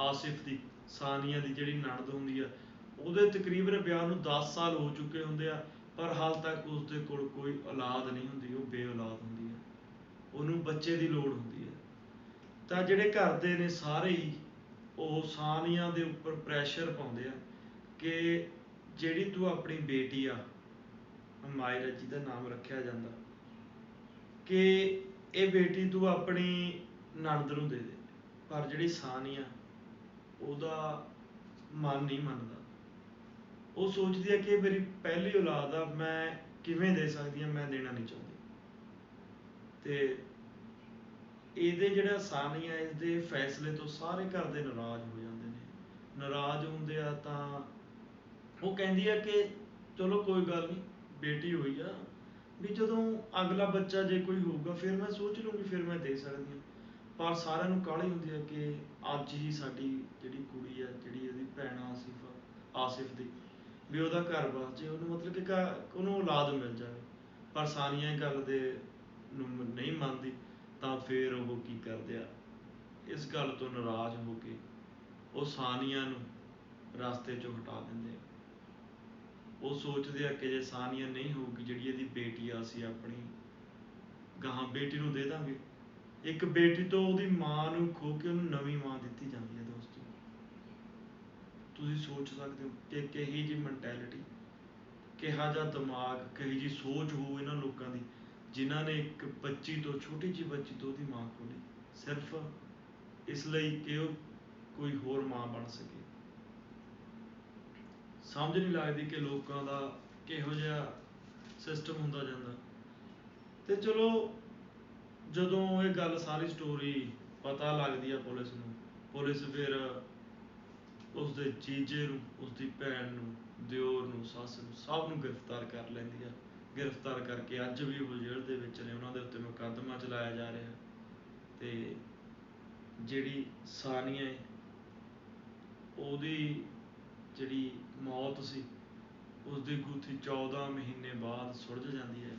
ਆਸਿਫ ਦੀ, ਸਾਨੀਆ ਦੀ ਜਿਹੜੀ ਨਣਦ ਹੁੰਦੀ ਆ, ਉਹਦੇ ਤਕਰੀਬਨ ਵਿਆਹ ਨੂੰ 10 ਸਾਲ ਹੋ ਚੁੱਕੇ ਹੁੰਦੇ ਆ, ਪਰ ਹਾਲ ਤੱਕ ਉਸਦੇ ਕੋਲ ਕੋਈ ਔਲਾਦ ਨਹੀਂ ਹੁੰਦੀ, ਉਹ ਬੇਔਲਾਦ ਹੁੰਦੀ ਹੈ ਉਹਨੂੰ ਬੱਚੇ ਦੀ ਲੋੜ ਹੁੰਦੀ ਹੈ ਤਾਂ ਜਿਹੜੇ ਘਰ ਦੇ ਨੇ ਸਾਰੇ ਹੀ, ਉਹ ਸਾਨੀਆ ਦੇ ਉੱਪਰ ਪ੍ਰੈਸ਼ਰ ਪਾਉਂਦੇ ਆ ਕਿ ਜਿਹੜੀ ਤੂੰ ਆਪਣੀ ਬੇਟੀ ਆ, ਮਾਇਰਾ ਜੀ ਦਾ ਨਾਮ ਰੱਖਿਆ ਜਾਂਦਾ, ਕਿ ਇਹ ਬੇਟੀ ਤੂੰ ਆਪਣੀ ਨਣਦ ਨੂੰ ਦੇ ਦੇ, ਪਰ ਜਿਹੜੀ ਸਾਨੀਆ ਉਹਦਾ ਮਨ ਨਹੀਂ ਮੰਨਦਾ। ਉਹ ਸੋਚਦੀ ਹੈ ਕਿ ਇਹ ਮੇਰੀ ਪਹਿਲੀ ਔਲਾਦ ਆ, ਮੈਂ ਕਿਵੇਂ ਦੇ ਸਕਦੀ ਹਾਂ, ਮੈਂ ਦੇਣਾ ਨਹੀਂ ਚਾਹੁੰਦੀ। ਤੇ ਇਹਦੇ ਜਿਹੜਾ ਸਾਨੀਆ ਇਸ ਦੇ ਫੈਸਲੇ ਤੋਂ ਸਾਰੇ ਘਰ ਦੇ ਨਾਰਾਜ਼ ਹੋ ਜਾਂਦੇ ਨੇ। ਨਾਰਾਜ਼ ਹੁੰਦੇ ਆ ਤਾਂ ਉਹ ਕਹਿੰਦੀ ਆ ਕਿ ਚਲੋ ਕੋਈ ਗੱਲ ਨਹੀਂ, ਬੇਟੀ ਹੋਈ ਆ, ਵੀ ਜਦੋਂ ਅਗਲਾ ਬੱਚਾ ਜੇ ਕੋਈ ਹੋਊਗਾ, ਫਿਰ ਮੈਂ ਸੋਚ ਲੂੰਗੀ ਫਿਰ ਮੈਂ ਦੇ ਸਕਦੀ ਹਾਂ। ਪਰ ਸਾਰਿਆਂ ਨੂੰ ਕਾਹਲੀ ਹੁੰਦੀ ਹੈ ਕਿ ਅੱਜ ਹੀ ਸਾਡੀ ਜਿਹੜੀ ਕੁੜੀ ਆ, ਜਿਹੜੀ ਇਹਦੀ ਭੈਣ ਆ, ਆਸਿਫ ਆਸਿਫ ਦੀ, ਵੀ ਉਹਦਾ ਘਰ ਬਸ ਜੇ ਉਹਨੂੰ ਮਤਲਬ ਕਿ ਘਰ- ਉਹਨੂੰ ਔਲਾਦ ਮਿਲ ਜਾਵੇ। ਪਰ ਸਾਨੀਆ ਇਹ ਗੱਲ ਦੇ ਨੂੰ ਮ- ਨਹੀਂ ਮੰਨਦੀ, ਤਾਂ ਫਿਰ ਉਹ ਕੀ ਕਰਦੇ ਆ? ਇਸ ਗੱਲ ਤੋਂ ਨਾਰਾਜ਼ ਹੋ ਕੇ ਉਹ ਸਾਨੀਆ ਨੂੰ ਰਸਤੇ ਚੋਂ ਹਟਾ ਦਿੰਦੇ ਆ। ਉਹ ਸੋਚਦੇ ਆ ਕਿ ਜੇ ਸਾਨੀਆ ਨਹੀਂ ਹੋਊਗੀ, ਜਿਹੜੀ ਇਹਦੀ ਬੇਟੀ ਆ, ਅਸੀਂ ਆਪਣੀ ਗਾਹਾਂ ਬੇਟੀ ਨੂੰ ਦੇ ਦਾਂਗੇ। ਇੱਕ ਬੇਟੀ ਤੋਂ ਉਹਦੀ ਮਾਂ ਨੂੰ ਖੋ ਕੇ ਉਹਨੂੰ ਨਵੀਂ ਮਾਂ ਦਿੱਤੀ ਜਾਂਦੀ ਹੈ ਦੋਸਤੋ ਤੁਸੀਂ ਸੋਚ ਸਕਦੇ ਹੋ ਕਿ ਕਿਹੀ ਜੀ ਮੈਂਟੈਲਿਟੀ ਕਿਹਾ ਜਿਹਾ ਦਿਮਾਗ, ਕਹੀ ਜੀ ਸੋਚ ਹੋ ਇਹਨਾਂ ਲੋਕਾਂ ਦੀ ਜਿਨ੍ਹਾਂ ਨੇ ਇੱਕ ਬੱਚੀ ਤੋਂ, ਛੋਟੀ ਜਿਹੀ ਬੱਚੀ ਤੋਂ ਉਹਦੀ ਮਾਂ ਖੋਲੀ ਸਿਰਫ ਇਸ ਲਈ ਕਿ ਉਹ ਕੋਈ ਹੋਰ ਮਾਂ ਬਣ ਸਕੇ। ਸਮਝ ਨਹੀਂ ਲੱਗਦੀ ਕਿ ਲੋਕਾਂ ਦਾ ਕਿਹੋ ਜਿਹਾ ਸਿਸਟਮ ਹੁੰਦਾ ਜਾਂਦਾ। ਤੇ ਚਲੋ ਜਦੋਂ ਇਹ ਗੱਲ ਸਾਰੀ ਸਟੋਰੀ ਪਤਾ ਲੱਗਦੀ ਆ ਪੁਲਿਸ ਨੂੰ, ਪੁਲਿਸ ਫਿਰ ਉਸ ਦੇ ਜੀਜੇ ਨੂੰ ਉਸ ਦੀ ਭੈਣ ਨੂੰ, ਦਿਓਰ ਨੂੰ, ਸੱਸ ਨੂੰ ਸਭ ਨੂੰ ਗ੍ਰਿਫਤਾਰ ਕਰ ਲੈਂਦੀ ਆ। ਗ੍ਰਿਫਤਾਰ ਕਰਕੇ ਅੱਜ ਵੀ ਉਹ ਜੇਲ੍ਹ ਦੇ ਵਿੱਚ ਨੇ, ਉਹਨਾਂ ਦੇ ਉੱਤੇ ਮੁਕੱਦਮਾ ਚਲਾਇਆ ਜਾ ਰਿਹਾ। ਤੇ ਜਿਹੜੀ ਸਾਨੀਆ ਹੈ, ਉਹਦੀ ਜਿਹੜੀ ਮੌਤ ਸੀ ਉਸ ਦੀ ਗੁੱਥੀ 14 ਮਹੀਨੇ ਬਾਅਦ ਸੁਲਝ ਜਾਂਦੀ ਹੈ।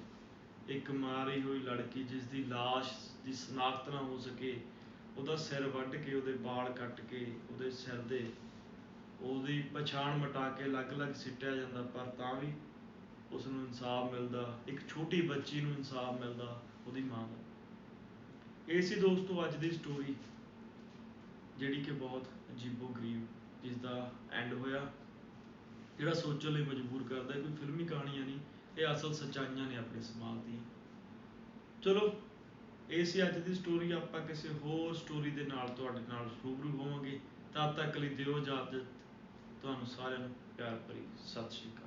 ਇੱਕ ਮਾਰੀ ਹੋਈ ਲੜਕੀ ਜਿਸ ਦੀ ਲਾਸ਼ ਦੀ ਸ਼ਨਾਖਤ ਨਾ ਹੋ ਸਕੇ, ਉਹਦਾ ਸਿਰ ਵੱਢ ਕੇ, ਉਹਦੇ ਵਾਲ ਕੱਟ ਕੇ, ਉਹਦੇ ਸਿਰ ਦੇ ਉਹਦੀ ਪਛਾਣ ਮਿਟਾ ਕੇ ਅਲੱਗ-ਅਲੱਗ ਸਿੱਟਿਆ ਜਾਂਦਾ, ਪਰ ਤਾਂ ਵੀ ਉਸ ਨੂੰ ਇਨਸਾਫ ਮਿਲਦਾ, ਇੱਕ ਛੋਟੀ ਬੱਚੀ ਨੂੰ ਇਨਸਾਫ ਮਿਲਦਾ ਉਹਦੀ ਮਾਂ ਦਾ। ਇਹ ਸੀ ਦੋਸਤੋ ਅੱਜ ਦੀ ਸਟੋਰੀ ਜਿਹੜੀ ਕਿ ਬਹੁਤ ਅਜੀਬੋ ਗਰੀਬ ਜਿਸ ਦਾ ਐਂਡ ਹੋਇਆ, ਜਿਹੜਾ ਸੋਚਣ ਲਈ ਮਜਬੂਰ ਕਰਦਾ ਕੋਈ ਫਿਲਮੀ ਕਹਾਣੀਆਂ ਨਹੀਂ ਇਹ ਅਸਲ ਸੱਚਾਈਆਂ ਨੇ ਆਪਣੇ ਸਮਾਜ ਦੀਆਂ ਚਲੋ, ਇਹ ਸੀ ਅੱਜ ਦੀ ਸਟੋਰੀ ਆਪਾਂ ਕਿਸੇ ਹੋਰ ਸਟੋਰੀ ਦੇ ਨਾਲ ਤੁਹਾਡੇ ਨਾਲ ਰੂਬਰੂ ਹੋਵਾਂਗੇ। ਤਦ ਤੱਕ ਲਈ ਦਿਓ ਇਜਾਜ਼ਤ। ਤੁਹਾਨੂੰ ਸਾਰਿਆਂ ਨੂੰ ਪਿਆਰ ਭਰੀ ਸਤਿ ਸ਼੍ਰੀ ਅਕਾਲ।